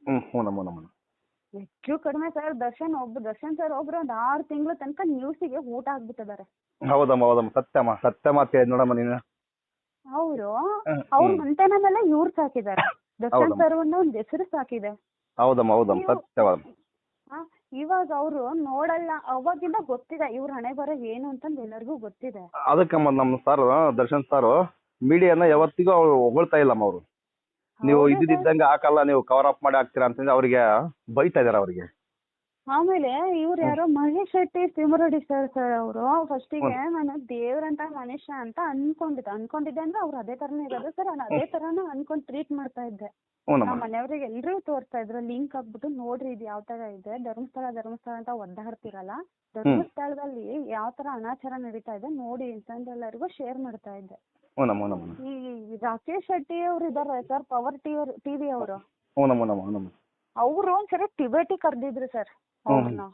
ಹೆಚ್ಚು ಕಡಿಮೆ ಸರ್ ದರ್ಶನ್ ಒಬ್ಬ ದರ್ಶನ್ ಸರ್ ಒಬ್ರು ಒಂದ್ ಆರು ತಿಂಗಳ ತನಕ ನ್ಯೂಸಿಗೆ ಊಟ ಆಗ್ಬಿಟ್ಟಿದ್ದಾರೆ ಹೌದಮ್ಮ ಹೌದಮ್ಮ. ಸತ್ಯಮ್ಮ ಸತ್ಯ ಮಾತು ನೋಡಮ್ಮ ನೀನು. ಅವರು ಅವ್ರ ಮೇಲೆ ಇವ್ರು ಸಾಕಿದ್ದಾರೆ. ದರ್ಶನ್. ಸರ್ ಒಂದ್ ಹೆಸರು ಸಾಕಿದೆ. ಹೌದಮ್ಮ ಹೌದಮ್ಮ. ಸತ್ಯವಾದ. ಆ, ಇವಾಗ ಅವರು ನೋಡಲ್ಲ ಅವಾಗಿಂದ ಗೊತ್ತಿದೆ ಇವ್ರ ಹಣೆ ಬರೋ ಏನು ಅಂತಂದ್ ಎಲ್ಲರಿಗೂ ಗೊತ್ತಿದೆ. ಅದಕ್ಕಮ್ಮ ನಮ್ಮ ಸರ್ ದರ್ಶನ್ ಸರ್ ಮೀಡಿಯಾನ ಯಾವತ್ತಿಗೂ ಅವ್ರು ಹೊಗಳ್ತಾ ಇಲ್ಲಮ್ಮ ಅವರು. ನೀವು ಹೌದಾ ಇದ್ದಿದ್ದಂಗೆ ಹಾಕಲ್ಲ ನೀವು ಕವರ್ ಅಪ್ ಮಾಡಿ ಹಾಕ್ತೀರಾ ಅಂತಂದ್ರೆ ಅವ್ರಿಗೆ ಬೈತಾ ಇದಾರೆ ಅವ್ರಿಗೆ. ಆಮೇಲೆ ಇವ್ರು ಯಾರೋ ಮಹೇಶ್ ಶೆಟ್ಟಿ ಸಿಮರಡಿ ಸರ್ ಸರ್ ಅವರು ಫಸ್ಟಿಗೆ ನಾನು ದೇವ್ರಂತ ಮನುಷ್ಯ ಅಂತ ಅನ್ಕೊಂಡಿದ್ದೆ. ಅನ್ಕೊಂಡಿದ್ದೆ ಅಂದ್ರೆ ಅವ್ರು ಅದೇ ತರನೇ ಇರೋದು. ಸರ್ ನಾನು ಅದೇ ತರಾನೇ ಅನ್ಕೊಂಡ್ ಟ್ರೀಟ್ ಮಾಡ್ತಾ ಇದ್ದೆ. ನಮ್ಮ ಮನೆಯವ್ರಿಗೆ ಎಲ್ರಿಗೂ ತೋರಿಸ್ತಾ ಇದ್ರು ಲಿಂಕ್ ಹಾಕ್ಬಿಟ್ಟು ನೋಡ್ರಿ ಇದು ಯಾವ ತರ ಇದೆ ಧರ್ಮಸ್ಥಳ ಧರ್ಮಸ್ಥಳ ಅಂತ ಒದ್ದಾಡ್ತಿರಲ್ಲ ಧರ್ಮಸ್ಥಳದಲ್ಲಿ ಯಾವ ತರ ಅನಾಚಾರ ನಡೀತಾ ಇದೆ ನೋಡಿ ಅಂತ ಎಲ್ಲರಿಗೂ ಶೇರ್ ಮಾಡ್ತಾ ಇದ್ದೆ. ಈ ರಾಕೇಶ್ ಶೆಟ್ಟಿ ಅವ್ರು ಇದಾರೆ ಸರ್ ಪವರ್ ಟಿವಿ ಟಿವಿ ಅವರು. ಅವ್ರು ಒಂದ್ಸರಿ ಟಿಬೇಟಿ ಕರ್ದಿದ್ರು ಸರ್ ಅವ್ರನ್ನ.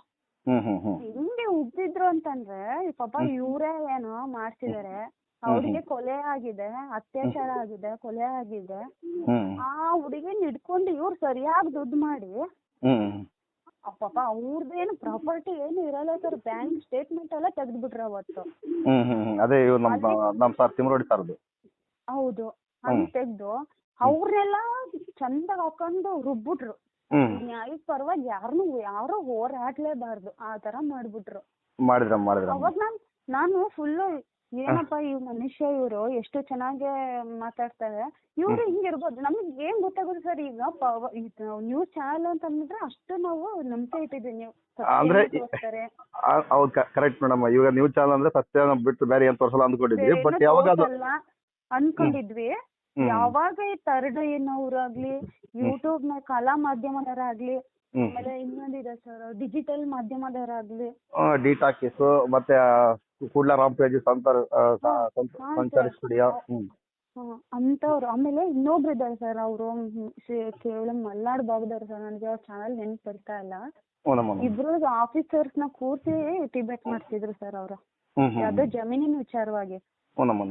ಹಿಂಗೆ ಉಬ್ಬಿದ್ರು ಅಂತಂದ್ರೆ ಪಾಪ ಇವ್ರೇ ಏನೋ ಮಾಡ್ತಿದಾರೆ ಅವ್ರಿಗೆ ಕೊಲೆ ಆಗಿದೆ ಅತ್ಯಾಚಾರ ಆಗಿದೆ ಕೊಲೆ ಆಗಿದೆ. ಆ ಹುಡುಗಿನ ಹಿಡ್ಕೊಂಡು ಇವ್ರು ಸರಿಯಾಗಿ ದುಡ್ಡು ಮಾಡಿ ಪಾಪ ಅವ್ರದ್ದೇನು ಪ್ರಾಪರ್ಟಿ ಏನು ಇರಲ್ಲ ಸರ್ ಬ್ಯಾಂಕ್ ಸ್ಟೇಟ್ಮೆಂಟ್ ಎಲ್ಲ ತೆಗ್ದ್ಬಿಟ್ರು ಅವತ್ತು. ಅದೇ ಇವ್ರು ನಮ್ಮ ನಮ್ಮ ಸರ್ ತಿಮ್ರೋಡಿ ಸರ್ದು ಹೌದು. ಅದು ತೆಗ್ದು ಅವ್ರನ್ನೆಲ್ಲ ಚಂದ ಹಾಕೊಂಡು ರುಬ್ಬಿಟ್ರು. ನ್ಯಾಯದ ಪರವಾಗಿ ಯಾರನ್ನು ಯಾರು ಹೋರಾಡ್ಲೇಬಾರ್ದು. ಆ ತರ ಮಾಡ್ಬಿಟ್ರು. ಮಾಡಿದ್ರಮ್ಮ ಮಾಡಿದ್ರಮ್ಮ. ಅವಾಗ ನಾನ್ ನಾನು ಫುಲ್ಲು ಏನಪ್ಪ ಈ ಮನುಷ್ಯ ಇವ್ರು ಎಷ್ಟು ಚೆನ್ನಾಗಿ ಮಾತಾಡ್ತಾರೆ. ಇವ್ರು ಹಿಂಗಿರ್ಬೋದು. ನಮ್ಗೆ ಏನ್ ಗೊತ್ತಾಗುತ್ತೆ ಸರ್ ಈಗ ನ್ಯೂಸ್ ಚಾನಲ್ ಅಂತ ಅಂದಿದ್ರೆ ಅಷ್ಟು ನಾವು ನಂಬಿಕೆ ಇಟ್ಟಿದ್ದೀವಿ ನೀವು. ಅಂದ್ರೆ ಹೌದು ಕರೆಕ್ಟ್ ಮೇಡಮ್ ಇವಾಗ ನ್ಯೂಸ್ ಚಾನಲ್ ಅಂದ್ರೆ ಸತ್ಯ ಬಿಟ್ಟು ಬೇರೆ ಏನ್ ತೋರಿಸಲ್ಲ ಅಂದ್ಕೊಂಡಿದ್ವಿ ಬಟ್ ಯಾವಾಗ ಅದು ಅನ್ಕೊಂಡಿದ್ವಿ ಯಾವಾಗ ಈ ಥರ್ಡ್ ಏನವ್ರಾಗ್ಲಿ ಯೂಟ್ಯೂಬ್ನ ಕಲಾ ಮಾಧ್ಯಮದವರಾಗ್ಲಿ ಆಮೇಲೆ ಇನ್ನೊಂದಿದೆ ಸರ್ ಡಿಜಿಟಲ್ ಮಾಧ್ಯಮದವರಾಗ್ಲಿ. ಡಿ ಟಾಕೀಸ್ ಮತ್ತೆ ಕೂಡ್ಲ ರಾಮ್ ಪೇಜ್ ಅಂತ ಆ, ಸ- ಸಂತ- ಹಾ, ಸಂಚಾರಿ. ಸ್ಟುಡಿಯೋ ಅಂಥವ್ರು ಆಮೇಲೆ ಇನ್ನೊಬ್ರು ಇದ್ದಾರೆ ಸರ್ ಅವರು ಕೇವಲ ಮಲ್ನಾಡ್ ಭಾಗದವ್ರು ಸರ್ ನನಗೆ ಅವ್ರ ಚಾನಲ್ ನೆನ್ಪು ಬರ್ತಾ ಇಲ್ಲ. ಇಬ್ರು ಆಫೀಸರ್ಸ್ನ ಕೂರ್ಸಿ ಟಿಬೆಟ್ ಮಾಡ್ತಿದ್ರು ಸರ್ ಅವರು. ಯಾವ್ದೋ ಜಮೀನಿನ ವಿಚಾರವಾಗಿ.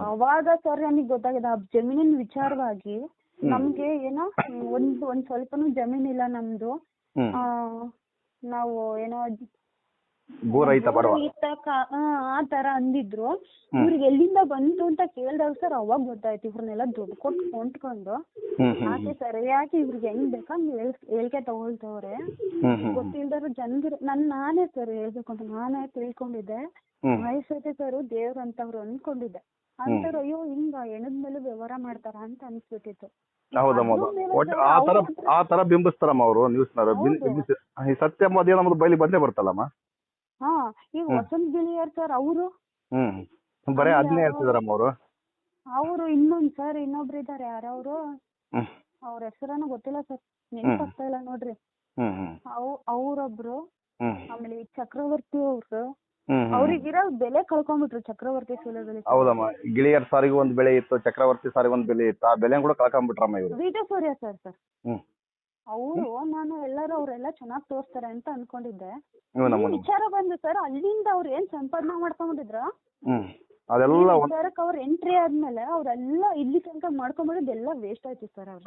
ಅವಾಗ ಸರ್ ನನಗೆ ಗೊತ್ತಾಗಿದೆ ಆ ಜಮೀನಿನ ವಿಚಾರವಾಗಿ ನಮ್ಗೆ ಏನೋ ಒಂದ್ ಒಂದ್ ಜಮೀನ್ ಇಲ್ಲ ನಮ್ದು. ನಾವು ಏನೋ ಬಡವ. ತಕ ಆ ಆ ತರ ಅಂದಿದ್ರು. ಇವ್ರಿಗೆ ಎಲ್ಲಿಂದ ಬಂತು ಅಂತ ಕೇಳ್ದಾಗ ಸರ್ ಅವಾಗ ಗೊತ್ತಾಯ್ತು ಇವ್ರನ್ನೆಲ್ಲ ದುಡ್ಡು ಕೊಟ್ಟು ಕೊಂಡ್ಕೊಂಡು. ಹ್ಮ್ ಹ್ಮ್ ಆಕೆ ಸರಿಯಾಗಿ ಇವ್ರಿಗೆ ಹೆಂಗ್ ಬೇಕಂಗ್ ಹೇಳ್ ಹೇಳ್ಕೆ ತಗೊಳ್ತವ್ರೆ. ಹ್ಮ್ ಹ್ಮ್ ಗೊತ್ತಿಲ್ದರು ಜನರು ನನ್ ನಾನೇ ಸರ್ ಹೇಳ್ಬೇಕು ಅಂತ ನಾನೇ ತಿಳ್ಕೊಂಡಿದ್ದೆ. ಮೈಸೂರಿ ಸರ್ ದೇವ್ರ ಅಂತವ್ರು ಅನ್ಕೊಂಡಿದ್ದೆ. ಅಂತಾರ ಅಯ್ಯೋ ಹಿಂಗ ಹೆಣದ ಮೇಲೆ ವ್ಯವಹಾರ ಮಾಡ್ತಾರ ಅಂತ ಅನ್ಸ್ಬಿಟ್ಟಿತ್ತು. ಹೌದಮ್ಮ ಒಟ್ಟು ಆ ತರ ಆ ತರ ಬಿಂಬಿಸ್ತಾರಮ್ಮ ಅವರು ನ್ಯೂಸ್ನವರು. ಈ ಸತ್ಯ ಮಧ್ಯ ನಮ್ದು ಬಯಲಿ ಬಂದೇ ಬರ್ತಲ್ಲಮ್ಮ? ಹಾ ಈಗ ವಸಂತ್ ಗಿಳಿಯರ್ ಸರ್ ಅವರು ಹ್ಮ್ ಬರೀ ಅದನ್ನೇ ಹೇಳ್ತಿದಾರಮ್ಮ ಅವರು. ಅವರು ಇನ್ನೊಂದ್ ಸರ್ ಇನ್ನೊಬ್ರು ಇದಾರೆ ಯಾರವ್ರು? ಹ್ಮ್. ಅವ್ರ ಹೆಸರನ್ನು ಗೊತ್ತಿಲ್ಲ ಸರ್ ನೆನಪಾಗ್ತಾ ಇಲ್ಲ ನೋಡ್ರಿ. ಹ್ಮ್ ಹ್ಮ್. ಅವ್ ಅವ್ರೊಬ್ರು ಹ್ಮ್. ಆಮೇಲೆ ಈ ಚಕ್ರವರ್ತಿ ಅವ್ರು ಹ್ಮ್ ಹ್ಮ್. ಅವ್ರಿಗಿರೋ ಬೆಲೆ ಕಳ್ಕೊಂಡ್ಬಿಟ್ರು ಚಕ್ರವರ್ತಿ ಸುಲಭದಲ್ಲಿ ಹೌದಮ್ಮ ಗಿಳಿಯರ್ ಸಾರಿಗೆ ಒಂದ್ ಬೆಲೆ ಇತ್ತು ಚಕ್ರವರ್ತಿ ಸಾರಿಗೆ ಒಂದ್ ಬೆಲೆ ಇತ್ತು ಆ ಬೆಲೆ ಕೂಡ ಕಳ್ಕೊಂಡ್ಬಿಟ್ರಮ್ಮ ಇವರು. ವಿಜಯ ಸೂರ್ಯ ಸರ್ ಸರ್ ಹ್ಮ್. ಅವರು ನಾನು ಎಲ್ಲರೂ ಅವರೆಲ್ಲ ಚೆನ್ನಾಗಿ ತೋರಿಸ್ತಾರೆ ಅಂತ ಅನ್ಕೊಂಡಿದ್ದೆ. ನೀವು ಈ ವಿಚಾರ ಬಂದು ಸರ್ ಅಲ್ಲಿಂದ ಅವ್ರು ಏನ್ ಸಂಪಾದನೆ ಮಾಡ್ಕೊಂಡ್ಬಿಟ್ಟಿದ್ರ ಹ್ಮ್. ಅದೆಲ್ಲ ಒಂದ್ ವಿಚಾರಕ್ಕೆ ಅವ್ರ ಎಂಟ್ರಿ ಆದ್ಮೇಲೆ ಅವ್ರೆಲ್ಲ ಇಲ್ಲಿ ತನಕ ಮಾಡ್ಕೊಂಡ್ಬಿಡೋದು ಎಲ್ಲ ವೇಸ್ಟ್ ಆಯ್ತು ಸರ್ ಅವ್ರು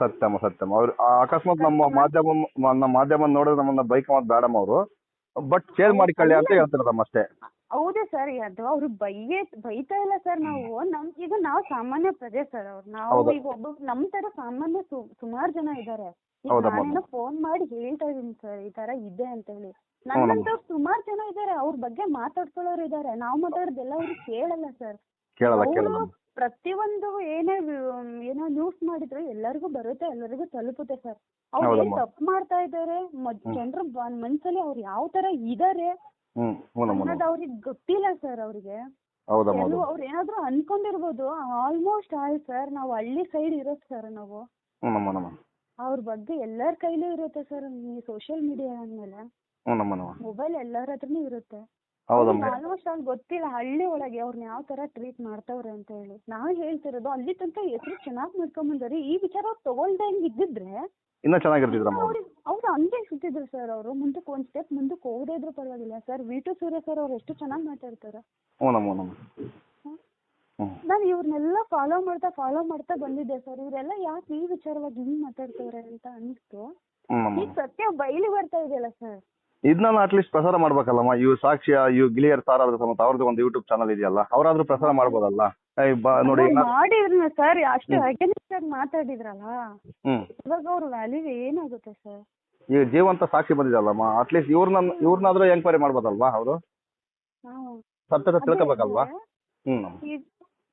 ಸತ್ಯಮ್ಮ ಸತ್ಯಮ್ಮ. ಅವ್ರು ಆ ಅಕಸ್ಮಾತ್ ನಮ್ಮ ಮಾಧ್ಯಮ ನಮ್ಮ ಮಾಧ್ಯಮ ನೋಡಿದ್ರೆ ನಮ್ಮನ್ನ ಬೈಕ್ ಮಾತು ಬೇಡಮ್ಮ ಅವರು. ಬಟ್ ಚೇಂಜ್ ಮಾಡಿಕೊಳ್ಳಿ ಅಂತ ಹೇಳ್ತಿರೋದಮ್ಮ ಅಷ್ಟೇ ಹೌದು ಸರ್ ಅದು ಅವ್ರು ಬೈಯೇ ಬೈತಾ ಇಲ್ಲ ಸರ್ ನಾವು. ನಮ್ ಈಗ ನಾವು ಸಾಮಾನ್ಯ ಪ್ರಜೆ ಸರ್ ಅವ್ರು. ನಾವು ಈಗ ಒಬ್ಬ ನಮ್ ತರ ಸಾಮಾನ್ಯ ಸುಮಾರು ಜನ ಇದ್ದಾರೆ ಈಗ ನಾನೇನೋ ಫೋನ್ ಮಾಡಿ ಹೇಳ್ತಾ ಇದೀನಿ ಸರ್ ಈ ತರ ಇದೆ ಅಂತ ಹೇಳಿ ನನ್ನಂತವ್ರು ಸುಮಾರು ಜನ ಇದ್ದಾರೆ ಅವ್ರ ಬಗ್ಗೆ ಮಾತಾಡ್ಕೊಳ್ಳೋರು ಇದ್ದಾರೆ ನಾವು ಮಾತಾಡೋದೆಲ್ಲ ಅವ್ರು ಕೇಳಲ್ಲ ಸರ್. ಅವರು ಕೇಳಲ್ಲ. ಪ್ರತಿಯೊಂದು ಏನೇ ಏನೋ ನ್ಯೂಸ್ ಮಾಡಿದ್ರು ಎಲ್ಲರಿಗೂ ಬರುತ್ತೆ ಎಲ್ಲರಿಗೂ ತಲುಪುತ್ತೆ ಸರ್. ಅವ್ರು ಏನ್. ತಪ್ಪು ಮಾಡ್ತಾ ಇದ್ದಾರೆ ಜನರ ಮನ್ಸಲ್ಲಿ ಅವ್ರು ಯಾವ ತರ ಇದಾರೆ ಹ್ಮ್ ಅವ್ರಿಗ್ ಅನ್ನೋದು ಅವ್ರಿಗೆ ಗೊತ್ತಿಲ್ಲ ಸರ್ ಅವ್ರಿಗೆ. ಹೌದಮ್ಮ ಹೌದು ಕೆಲವು ಅವ್ರು ಏನಾದ್ರು ಅನ್ಕೊಂಡಿರ್ಬೋದು. Almost all sir. ನಾವು ಹಳ್ಳಿ ಸೈಡ್ ಇರೋದು ಸರ್ ನಾವು. ಹ್ಞೂನಮ್ಮ ನಮ್ಮ ಅವ್ರ ಬಗ್ಗೆ ಎಲ್ಲರ ಕೈಲೂ ಇರುತ್ತೆ ಸರ್. ಈ ಸೋಷಿಯಲ್ ಮೀಡಿಯಾ ಅಂದ್ಮೇಲೆ. ಹ್ಞೂನಮ್ಮ ನಮ್ಮ ಮೊಬೈಲ್ ಎಲ್ಲರ ಹತ್ರನೂ ಇರುತ್ತೆ. ಹೌದಮ್ಮ ಆಲ್ಮೋಸ್ಟ್ ಅಲ್ಲಿ ಗೊತ್ತಿಲ್ಲ ಹಳ್ಳಿ ಒಳಗೆ ಅವ್ರನ್ನ ಯಾವ ತರ ಟ್ರೀಟ್ ಮಾಡ್ತಾವ್ರೆ ಅಂತ ಹೇಳಿ. ನಾವು ಹೇಳ್ತಿರೋದು ಅಲ್ಲಿ ತನಕ ಹೆಸರು ಚೆನ್ನಾಗಿ ಮಾಡ್ಕೊಂಬಂದಾರೆ ಈ ವಿಚಾರ ಅವ್ರು ತಗೊಳ್ದಂಗ್ ಇದ್ದಿದ್ರೆ ಇನ್ನೂ ಚೆನ್ನಾಗಿರ್ತಿದ್ರ ಅವ್ರು ಹಂಗೆ ಸುತ್ತಿದ್ರು ಸರ್ ಅವರು. ಮುಂದಕ್ಕೆ ಒಂದ್ ಸ್ಟೆಪ್ ಮುಂದಕ್ಕೆ ಹೋಗದೇ ಇದ್ರು ಪರವಾಗಿಲ್ಲ sir V two Surya sir ಅವ್ರು ಎಷ್ಟು ಚೆನ್ನಾಗಿ ಮಾತಾಡ್ತಾರೆ. ಹ್ಞೂನಮ್ಮ ಹ್ಞೂನಮ್ಮ ಹ್ಞೂ ನಾನು ಇವ್ರನ್ನೆಲ್ಲ ಫಾಲೋ ಮಾಡ್ತಾ ಫಾಲೋ ಮಾಡ್ತಾ ಬಂದಿದ್ದೆ ಸರ್ ಇವರೆಲ್ಲ ಯಾಕೆ ಈ ವಿಚಾರವಾಗಿ ಹಿಂಗ್ ಮಾತಾಡ್ತವ್ರೆ ಅಂತ ಅನಿಸ್ತು ಹ್ಞೂನಮ್ಮ ಈಗ ಸತ್ಯ ಬಯಲಿ ಬರ್ತಾ ಇದೆಯಲ್ಲ ಸರ್ ಇದನ್ನ ಅಟ್ಲೀಸ್ಟ್ ಪ್ರಸಾರ ಮಾಡ್ಬೇಕಲ್ಲಮ್ಮ. ಇವ್ ಸಾಕ್ಷಿ ಇವ್ ಗಿಳಿಯರ್ ಸಾರ್ ಆದ್ರೆ ಸಮೇತ ಅವ್ರದ್ದು ಒಂದು ಯೂಟ್ಯೂಬ್ ಚಾನಲ್ ಇದೆಯಲ್ಲ ಅವರಾದ್ರೂ ಪ್ರಸಾರ ಮಾಡ್ಬೋದಲ್ಲ? ಏ, ಬ- ನೋಡಿ ಸರ್ ಅಷ್ಟು ಆಗಿ ಮಾತಾಡಿದ್ರಲ್ಲ? ಇವಾಗ ಅವ್ರ ವ್ಯಾಲ್ಯೂ ಏನಾಗುತ್ತೆ ಸರ್ ಈ ಜೀವಂತ ಸಾಕ್ಷಿ ಬಂದಿದೆಯಲ್ಲಮ್ಮ ಅಟ್ಲೀಸ್ಟ್ ಇವ್ರನ್ನ ಇವ್ರನ್ನಾದ್ರೂ ಎಂಕ್ವೈರಿ ಮಾಡ್ಬೋದಲ್ವಾ ಅವರು? ಸತ್ಯದ ಸತ್ಯತೆ ತಿಳ್ಕೊಬೇಕಲ್ವಾ? ಹ್ಮ್. ಈಗ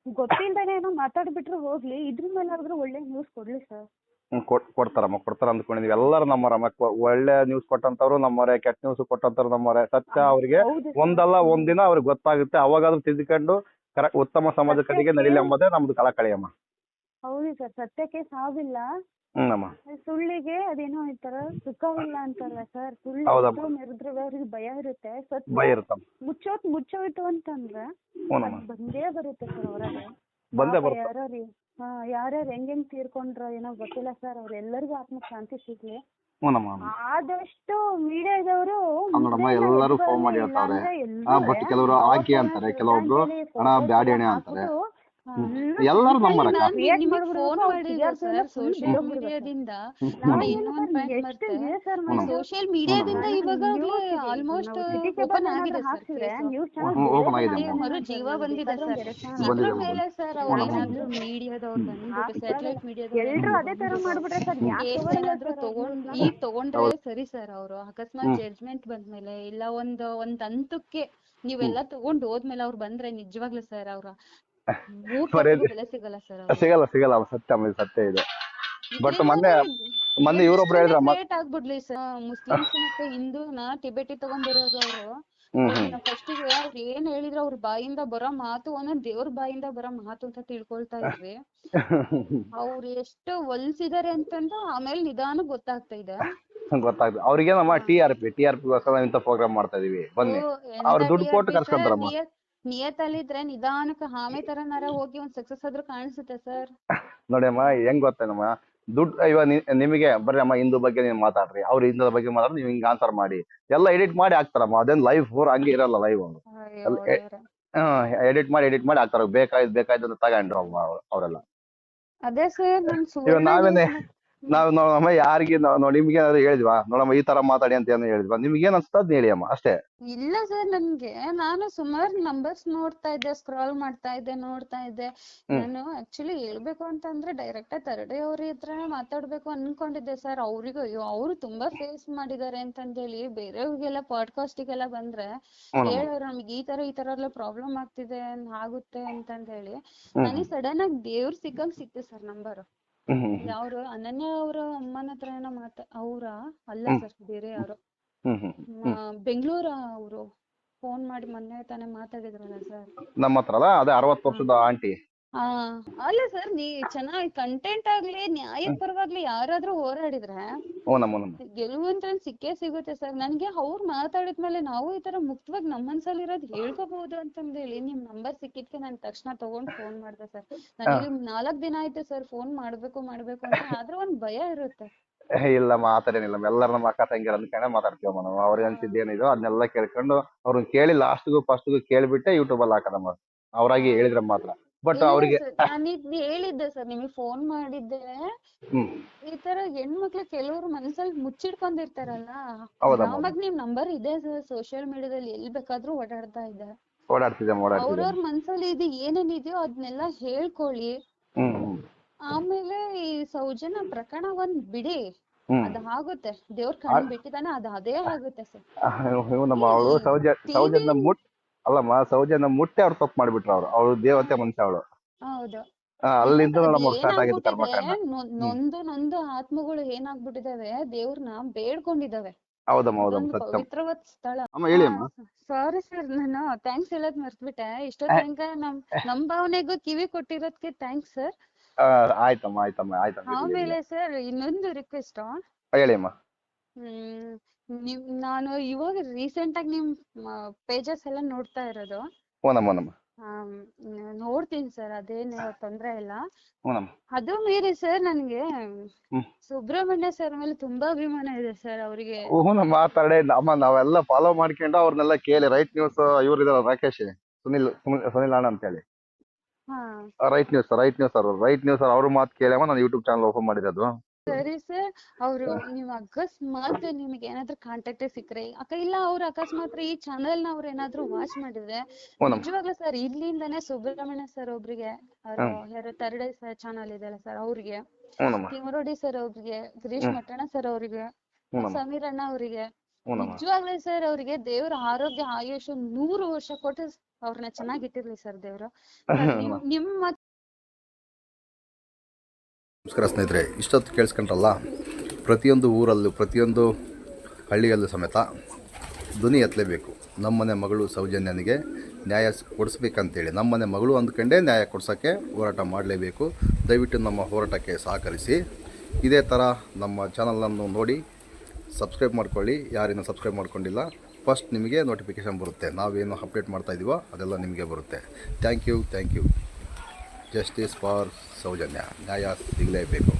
ಗೊತ್ತಿಲ್ದೇನೆ ಏನೋ ಮಾತಾಡ್ಬಿಟ್ರೆ ಹೋಗ್ಲಿ ಇದ್ರ ಮೇಲಾದ್ರೂ ಒಳ್ಳೆ ನ್ಯೂಸ್ ಕೊಡ್ಲಿ ಸರ್ ಕೊಡ್ತಾರಮ್ಮ ಕೊಡ್ತಾರ ಅಂದ್ಕೊಂಡಿದೀವಿ. ಎಲ್ಲರೂ ನಮ್ಮರಮ್ಮ ಒಳ್ಳೆ ನ್ಯೂಸ್ ಕೊಟ್ಟಂತವ್ರು ನಮ್ಮವರೇ ಕೆಟ್ಟ ನ್ಯೂಸ್ ಕೊಟ್ಟಂತವ್ರು ನಮ್ಮವರೇ. ಸತ್ಯ ಅವ್ರಿಗೆ ಒಂದಲ್ಲ ಒಂದಿನ ಅವ್ರಿಗೆ ಗೊತ್ತಾಗುತ್ತೆ. ಅವಾಗಾದ್ರೂ ತಿದ್ಕೊಂಡು ಕರೆಕ್ಟ್ ಉತ್ತಮ ಸಮಾಜ ಕಡೆಗೆ ನಡೀಲಿ ಎಂಬುದೇ ನಮ್ದು ಕಳಕಳಿ ಅಮ್ಮ. ಹೌದು ಸರ್ ಸತ್ಯಕ್ಕೆ ಸಾವಿಲ್ಲ. ಹ್ಮ್ ಅಮ್ಮ. ಸುಳ್ಳಿಗೆ ಅದೇನೋ ಅಂತಾರ ಸುಖವಿಲ್ಲ ಅಂತಾರಲ್ಲ ಸರ್. ಸುಳ್ಳು ಹೌದಮ್ಮ. ಎಷ್ಟೋ ಭಯ ಇರುತ್ತೆ. ಸತ್ಯ ಭಯ ಇರುತ್ತಮ್ಮ. ಮುಚ್ಚೋತ್ ಮುಚ್ಚೋಯ್ತು ಅಂತಂದ್ರೆ ಹ್ಞೂನಮ್ಮ. ಅದ್ ಬಂದೇ ಬರುತ್ತೆ ಸರ್ ಹೊರಗೆ ಬಂದೇ ಪಾಪ ಬರುತ್ತೆ. ಯಾರ್ಯಾರು ಹಾ ಯಾರ್ಯಾರು ಹೆಂಗ್ ಹೆಂಗ್ ತೀರ್ಕೊಂಡ್ರೋ ಏನೋ ಗೊತ್ತಿಲ್ಲ ಸರ್. ಅವ್ರೆಲ್ಲರಿಗೂ ಆತ್ಮ ಶಾಂತಿ ಸಿಗ್ಲಿ. ಹ್ಞೂನಮ್ಮ. ಆದಷ್ಟು ಮೀಡಿಯಾದವರು ನೋಡಮ್ಮ, ಎಲ್ಲರೂ phone ಮಾಡಿ ಹೇಳ್ತಾವ್ರೆ. ಆ, but ಕೆಲವರು ಹಾಕಿ ಅಂತಾರೆ, ಕೆಲವೊಬ್ರು ಹಣ ಬ್ಯಾಡಿ ಹಣೆ ಅಂತಾರೆ. ಎಲ್ಲರೂ ಎಲ್ಲ ಸೋಷಿಯಲ್ ಮೀಡಿಯಾದಿಂದ ಇವಾಗ ಇನ್ನೊಂದ್ ಪಾಯಿಂಟ್ ಎಷ್ಟು ಸರ್ ಹ್ಮ್. ಮೀಡಿಯಾದಿಂದ ಇವಾಗಲೇ ಆಲ್ಮೋಸ್ಟ್ ಓಪನ್ ಆಗಿದೆ. open ಆಗಿದೆ. ಮರು ಜೀವ ಬಂದಿದೆ ಸರ್. ಮೇಲೆ ಸರ್ ಅವ್ರು ಏನಾದ್ರು ಮೀಡಿಯಾದವ್ರು ಬಂದ್ಬಿಟ್ಟು ಸ್ಯಾಟಲೈಟ್ ಮೀಡಿಯಾದವ್ರು ಅದೇ ತರ ಮಾಡ್ಬಿಟ್ರೆ ಸರ್ ಕೇಸ್ ಏನಾದ್ರು ತಗೊಂಡ್ ಈಗ ತಗೊಂಡ್ರೆ ಸರಿ ಸರ್ ಅವರು. ಅಕಸ್ಮಾತ್ ಜಡ್ಜ್ಮೆಂಟ್ ಬಂದ್ಮೇಲೆ ಇಲ್ಲ ಒಂದ್ ಒಂದ್ ಹಂತಕ್ಕೆ ನೀವೆಲ್ಲ ತಗೊಂಡ್ ಹೋದ್ಮೇಲೆ ಅವ್ರು ಬಂದ್ರೆ ನಿಜವಾಗ್ಲೂ ಸರ್ ಅವ್ರ ಸಿಗಲ್ಲ ಸಿಗಲ್ಲ ಸತ್ಯ ಸತ್ಯ ಇದು. ಬಟ್ ಮೊನ್ನೆ ಮೊನ್ನೆ ಇವ್ರೊಬ್ರು ಹೇಳಿದ್ರ ಕ್ರಿಯೇಟ್ ಆಗ್ಬಿಡ್ಲಿ ಮುಸ್ಲಿಮ್ಸ್ ಮತ್ತೆ ಹಿಂದೂನ ಟಿಬೆಟಿ ತಗೊಂಡಿರೋರು ಅವರು. ಫಸ್ಟಿಗೆ ಅವ್ರು ಏನ್ ಹೇಳಿದ್ರು ಅವ್ರ ಬಾಯಿಂದ ಬರೋ ಮಾತು ಒಂದೊಂದ್ ದೇವ್ರ ಬಾಯಿಂದ ಬರೋ ಮಾತು ಅಂತ ತಿಳ್ಕೊಳ್ತಾ ಇದ್ವಿ. ಅವ್ರು ಎಷ್ಟು ಒಲ್ಸಿದಾರೆ ಅಂತಂದು ಆಮೇಲೆ ನಿಧಾನ ಗೊತ್ತಾಗ್ತಾ ಇದೆ. ಗೊತ್ತಾಗ್ತದೆ. ಅವ್ರಿಗೇನಮ್ಮ T R P T R P ಗೋಸ್ಕರ ಇಂಥ ಪ್ರೋಗ್ರಾಮ್ ಮಾಡ್ತಾ ಇದೀವಿ. ಬನ್ನಿ. ಅವ್ರು ದುಡ್ಡು ಕೊಟ್ಟು ಕರ್ಸ್ಕೊಂತಾರಮ್ಮ. ನಿಯತ್ತಲ್ಲಿದ್ರೆ ನಿಧಾನಕ್ಕೆ ಆಮೆ ತರನಾರ ಹೋಗಿ ಒಂದ್ ಸಕ್ಸಸ್ ಆದ್ರೂ ಕಾಣಿಸುತ್ತೆ ಸರ್ ನೋಡಿ ಅಮ್ಮ ಹೆಂಗ್ ಗೊತ್ತೇನಮ್ಮ ದುಡ್ಡು ಇವಾಗ ನಿಮಗೆ ಬರ್ರಿ ಅಮ್ಮ ಹಿಂದೂ ಬಗ್ಗೆ ನೀವು ಮಾತಾಡ್ರಿ ಅವ್ರ ಹಿಂದೂ ಬಗ್ಗೆ ಮಾತಾಡ್ರಿ ನೀವು ಹಿಂಗ್ ಆನ್ಸರ್ ಮಾಡಿ. ಎಲ್ಲ ಎಡಿಟ್ ಮಾಡಿ ಹಾಕ್ತಾರಮ್ಮ ಅದೇನ್ ಲೈವ್ ಫೋರ್ ಹಂಗೆ ಇರಲ್ಲ ಲೈವ್ ಅವ್ರು. ಎಡಿಟ್ ಮಾಡಿ ಎಡಿಟ್ ಮಾಡಿ ಹಾಕ್ತಾರ ಬೇಕಾಯ್ತು ಬೇಕಾಯ್ತು ಅಂತ ತಗೊಂಡ್ರು ಅಮ್ಮ ಅವ್ರು- ಅವರೆಲ್ಲ. ಅದೇ ಸರ್ ನಾವೇನೆ ನಾವು ನೋಡಮ್ಮ ಯಾರಿಗೆ ನಾವು ನಿಮ್ಗೆ ಏನಾದ್ರು ಹೇಳಿದ್ವಾ? ನೋಡಮ್ಮ ಈ ತರ ಮಾತಾಡಿ ಅಂತ ಏನೋ ಹೇಳಿದ್ವಾ? ನಿಮ್ಗೆ ಏನ್ ಅನ್ಸ್ತದ ಅದ್ನ ಹೇಳಿ ಅಮ್ಮ ಅಷ್ಟೇ. ಇಲ್ಲ ಸರ್ ನನ್ಗೆ ನಾನು ಸುಮಾರು ನಂಬರ್ಸ್ ನೋಡ್ತಾ ಇದ್ದೆ ಸ್ಕ್ರಾಲ್ ಮಾಡ್ತಾ ಇದ್ದೆ ನೋಡ್ತಾ ಇದ್ದೆ. ನಾನು ಆಕ್ಚುಲಿ ಹೇಳ್ಬೇಕು ಅಂತಂದ್ರೆ ಡೈರೆಕ್ಟ್ ಆಗಿ ತರಡೆ ಅವ್ರ ಹತ್ರನೇ ಮಾತಾಡ್ಬೇಕು ಅನ್ಕೊಂಡಿದ್ದೆ ಸರ್. ಅವ್ರಿಗೂ ಅಯ್ಯೋ ಅವ್ರು ತುಂಬಾ ಫೇಸ್ ಮಾಡಿದ್ದಾರೆ ಅಂತಂದೇಳಿ ಬೇರೆಯವ್ರಿಗೆಲ್ಲ ಪಾಡ್ಕಾಸ್ಟಿಗೆಲ್ಲ ಬಂದ್ರೆ ಹೇಳೋರು ನಮ್ಗೆ ಈ ತರ ಈ ತರ ಎಲ್ಲ ಪ್ರಾಬ್ಲಮ್ ಆಗ್ತಿದೆ ಆಗುತ್ತೆ ಅಂತಂದ್ ಹೇಳಿ ಹ್ಮ್. ನನಗೆ ಸಡನ್ ಆಗಿ ದೇವ್ರ ಸಿಕ್ಕಂಗ್ ಸಿಕ್ತು ಸರ್ ನಂಬರ್ ಯಾವ್ರು ಅನನ್ಯ ಅವ್ರ ಅಮ್ಮನ ಹತ್ರ ಏನೋ ಮಾತ ಅವ್ರ ಅಲ್ಲ. ಸರ್ ಬೇರೆ ಯಾರು. ಅವ್ರು ಬೆಂಗಳೂರ ಅವರು. ಫೋನ್ ಮಾಡಿ ಮೊನ್ನೆ ತಾನೇ ಮಾತಾಡಿದ್ರಲ್ಲ ಸರ್. ನಮ್ಮ ಹತ್ರ ಅಲ್ಲ ಅದೇ ಅರವತ್ತು ವರ್ಷದ ಆಂಟಿ. ಆ ಅಲ್ಲ ಸರ್ ನೀ ಚೆನ್ನಾಗಿ ಕಂಟೆಂಟ್ ಆಗ್ಲಿ ನ್ಯಾಯ ಪರವಾಗ್ಲಿ ಯಾರಾದ್ರೂ ಹೋರಾಡಿದ್ರೆ ಗೆಲುವು ಅಂತ ಸಿಕ್ಕೇ ಸಿಗುತ್ತೆ ಸರ್. ನನ್ಗೆ ಅವ್ರು ಮಾತಾಡಿದ್ಮೇಲೆ ನಾವು ಈ ತರ ಮುಕ್ತವಾಗಿ ನಮ್ಮ ಮನ್ಸಲ್ಲಿ ಇರೋದ್ ಹೇಳ್ಕೋಬಹುದು ಅಂತಂದೇಳಿ ನಿಮ್ ನಂಬರ್ ಸಿಕ್ಕಿದ್ಕೆ ನಾನ್ ತಕ್ಷಣ ತಗೊಂಡ್ ಫೋನ್ ಮಾಡ್ದೆ ಸರ್. ನನಗೆ ನಾಲ್ಕ್ ದಿನ ಆಯ್ತು ಸರ್ ಫೋನ್ ಮಾಡ್ಬೇಕು ಮಾಡ್ಬೇಕು ಅಂತ ಆದ್ರೂ ಒಂದ್ ಭಯ ಇರುತ್ತೆ. ಇಲ್ಲ ಮಾತಾಡೇನಿಲ್ಲ. ಎಲ್ಲರ ನಮ್ಮ ಅಕ್ಕ ತಂಗಿರ ಅಂದ್ಕೊಂಡೆ ಮಾತಾಡ್ತೀವಮ್ಮ ನಾವು. ಅವ್ರಿಗೆ ಅನ್ಸಿದ್ದು ಏನಿದೋ ಅದನ್ನೆಲ್ಲ ಕೇಳ್ಕೊಂಡು ಅವ್ರನ್ನ ಕೇಳಿ ಲಾಸ್ಟ್ಗೂ ಫಸ್ಟ್ಗೂ ಕೇಳ್ಬಿಟ್ಟೆ ಯೂಟ್ಯೂಬಲ್ಲಿ ಹಾಕೋದಮ್ಮ ಅವರಾಗಿ ಹೇಳಿದ್ರೆ ಮಾತ್ರ. ಬಟ್ ಅವರಿಗೆ ನಾನೀಗ ಹೇಳಿದ್ದೆ ಸರ್ ನಿಮಗೆ ಫೋನ್ ಮಾಡಿದ್ದೆ. ಈ ತರ ಹೆಣ್ಮಕ್ಳು ಕೆಲವ್ರು ಮನಸ್ಸಲ್ಲಿ ಮುಚ್ಚಿಡ್ಕೊಂಡಿರ್ತಾರಲ್ಲ ಅವಾಗ ನಿಮ್ ನಂಬರ್ ಇದೆ ಸರ್ ಸೋಶಿಯಲ್ ಮೀಡಿಯಾದಲ್ಲಿ ಎಲ್ಲಿ ಬೇಕಾದ್ರೂ ಓಡಾಡ್ತಾ ಇದೆ. ಓಡಾಡ್ತಿದ್ದೆ ಅವ್ರವ್ರ ಮನ್ಸಲ್ಲಿ ಇದು ಏನೇನಿದೆಯೋ ಅದನ್ನೆಲ್ಲ ಹೇಳ್ಕೊಳ್ಳಿ. ಆಮೇಲೆ ಈ ಸೌಜನ್ಯ ಪ್ರಕರಣ ಒಂದ್ ಬಿಡಿ. ಅದ್ ಆಗುತ್ತೆ. ದೇವ್ರ ಕಣ್ಣು ಬಿಟ್ಟಿದಾನೆ ಅದ್ ಅದೇ ಆಗುತ್ತೆ ಸರ್. ನಮ್ಮ ಸೌಜನ್ಯ ಮುಟ್ ಅಲ್ಲಮ್ಮ ಸೌಜನ್ಯ ಮುಟ್ಟೆ ಅವ್ರು ತಪ್ಪು ಮಾಡ್ಬಿಟ್ರು ಅವ್ರು. ಅವಳು ದೇವತೆ ಮನುಷ್ಯ ಅವಳು. ಹೌದು. ಅಲ್ಲಿಂದ ನಮಗ್ ಸ್ಟಾರ್ಟ್ ಕರ್ಮಕಾಂಡ. ನೊಂದು ನೊಂದು ಆತ್ಮಗಳು ಏನಾಗ್ಬಿಟ್ಟಿದಾವೆ ದೇವ್ರನ್ನ ಬೇಡ್ಕೊಂಡಿದಾವೆ. ಹೌದಮ್ಮ ಹೌದಮ್ಮ ಇದೊಂದು ಸತ್ಯಂ ಪವಿತ್ರವಾದ ಸ್ಥಳ. ಅಮ್ಮ ಹೇಳಿ ಅಮ್ಮ. ಸಾರಿ ಸರ್ ನಾನು ಥ್ಯಾಂಕ್ಸ್ ಹೇಳೋದ್ ಮರ್ತ್ಬಿಟ್ಟೆ. ಇಷ್ಟೋ ತನಕ ನಮ್ ನಮ್ ಭಾವನೆಗೂ ಕಿವಿ ಕೊಟ್ಟಿರೋದಕ್ಕೆ ಥ್ಯಾಂಕ್ಸ್ ಸರ್ ಆಯ್ತಮ್ಮ ಆಯ್ತಮ್ಮ ಆಯ್ತಮ್ಮ. ಆಮೇಲೆ ಸರ್ ಇನ್ನೊಂದು ರಿಕ್ವೆಸ್ಟ್ ಹೇಳಿ ಅಮ್ಮ. ಹ್ಮ್. ನಿಮ್ ನಾನು ಇವಾಗ ರೀಸೆಂಟ್ ಆಗಿ ನಿಮ್ ಪೇಜಸ್ ಎಲ್ಲ ನೋಡ್ತಾ ಇರೋದು. ಆಮ್, ನ- ನೋಡ್ತೀನಿ ಸರ್ ಅದೇನು ತೊಂದ್ರೆ ಇಲ್ಲ. ಅದು ಮೀರಿ ಸರ್ ನನ್ಗೆ ಹ್ಮ್. ಸುಬ್ರಹ್ಮಣ್ಯ ಸರ್ ಮೇಲೆ ತುಂಬಾ ಅಭಿಮಾನ ಇದೆ ಸರ್ ಅವರಿಗೆ. ಮಾತಾಡೇ ಇಲ್ಲ. ಅಮ್ಮ ನಾವೆಲ್ಲ ಫಾಲೋ ಮಾಡ್ಕೊಂಡು ಅವ್ರನ್ನೆಲ್ಲ ಕೇಳಿ ರೈಟ್ ನ್ಯೂಸ್ ಇವ್ರು ಇದಾರ ರಾಕೇಶ್ ಸುನಿಲ್ ಸುನಿಲ್ ಸುನಿಲ್ ಅಣ್ಣ ಅಂತ ಹೇಳಿ ಹಾ. Right news right news sir right news ಅವ್ರ ಮಾತು ಕೇಳಮ್ಮ ನಾನು ಯೂಟ್ಯೂಬ್ ಚಾನಲ್ ಓಪನ್ ಮಾಡಿರೋದು. ಸರಿ ಸರ್. ಅವ್ರು ನೀವ್ ಅಕಸ್ಮಾತ್ ನಿಮ್ಗೆ ಏನಾದ್ರೂ ಕಾಂಟ್ಯಾಕ್ಟ್ ಸಿಕ್ಕ್ರೆ ಅಕ್ಕ ಇಲ್ಲ ಅವ್ರು ಅಕಸ್ಮಾತ್ ಈ ಚಾನೆಲ್ನ ಅವ್ರು ಏನಾದ್ರೂ ವಾಚ್ ಮಾಡಿದ್ರೆ ಹ್ಞೂನಮ್ಮ ನಿಜವಾಗ್ಲೂ ಸರ್ ಇಲ್ಲಿಂದಾನೆ ಸುಬ್ರಹ್ಮಣ್ಯ ಸರ್ ಒಬ್ರಿಗೆ ಅವ್ರು ಯಾರು ತರಡೆ ಚಾನಲ್ ಇದೆಯಲ್ಲ ಸರ್ ಅವ್ರಿಗೆ. ಹ್ಞೂನಮ್ಮ ತಿಮರೋಡಿ ಸರ್ ಅವ್ರಿಗೆ ಗಿರೀಶ್ ಮಟ್ಟಣ ಸರ್ ಅವ್ರಿಗೆ ಹ್ಞೂನಮ್ಮ ಸಮೀರ್ ಅಣ್ಣ ಅವ್ರಿಗೆ ಹ್ಞೂನಮ್ಮ ನಿಜವಾಗ್ಲೂ ಸರ್ ಅವ್ರಿಗೆ ದೇವ್ರ ಆರೋಗ್ಯ ಆಯುಷ್ ನೂರು ವರ್ಷ ಕೊಟ್ಟು ಅವ್ರನ್ನ ಚೆನ್ನಾಗಿಟ್ಟಿರ್ಲಿ ಸರ್ ದೇವ್ರು. ನಿಮ್- ನಿಮ್ಮ ನಮಸ್ಕಾರ ಸ್ನೇಹಿತರೆ, ಇಷ್ಟೊತ್ತು ಕೇಳಿಸ್ಕೊಂಡ್ರಲ್ಲ, ಪ್ರತಿಯೊಂದು ಊರಲ್ಲೂ, ಪ್ರತಿಯೊಂದು ಹಳ್ಳಿಯಲ್ಲೂ ಸಮೇತ ಧ್ವನಿ ಎತ್ತಲೇಬೇಕು. ನಮ್ಮನೆ ಮಗಳು ಸೌಜನ್ಯನಿಗೆ ನ್ಯಾಯ ಕೊಡಿಸ್ಬೇಕಂತೇಳಿ, ನಮ್ಮನೆ ಮಗಳು ಅಂದ್ಕೊಂಡೇ ನ್ಯಾಯ ಕೊಡ್ಸೋಕ್ಕೆ ಹೋರಾಟ ಮಾಡಲೇಬೇಕು. ದಯವಿಟ್ಟು ನಮ್ಮ ಹೋರಾಟಕ್ಕೆ ಸಹಕರಿಸಿ. ಇದೇ ಥರ ನಮ್ಮ ಚಾನಲನ್ನು ನೋಡಿ, ಸಬ್ಸ್ಕ್ರೈಬ್ ಮಾಡ್ಕೊಳ್ಳಿ. ಯಾರಿನ ಸಬ್ಸ್ಕ್ರೈಬ್ ಮಾಡ್ಕೊಂಡಿಲ್ಲ, ಫಸ್ಟ್ ನಿಮಗೆ ನೋಟಿಫಿಕೇಷನ್ ಬರುತ್ತೆ. ನಾವೇನು ಅಪ್ಡೇಟ್ ಮಾಡ್ತಾ ಇದೀವೋ ಅದೆಲ್ಲ ನಿಮಗೆ ಬರುತ್ತೆ. Thank you thank you. Justice for Soujanya ನ್ಯಾಯ ಸಿಗಲೇಬೇಕು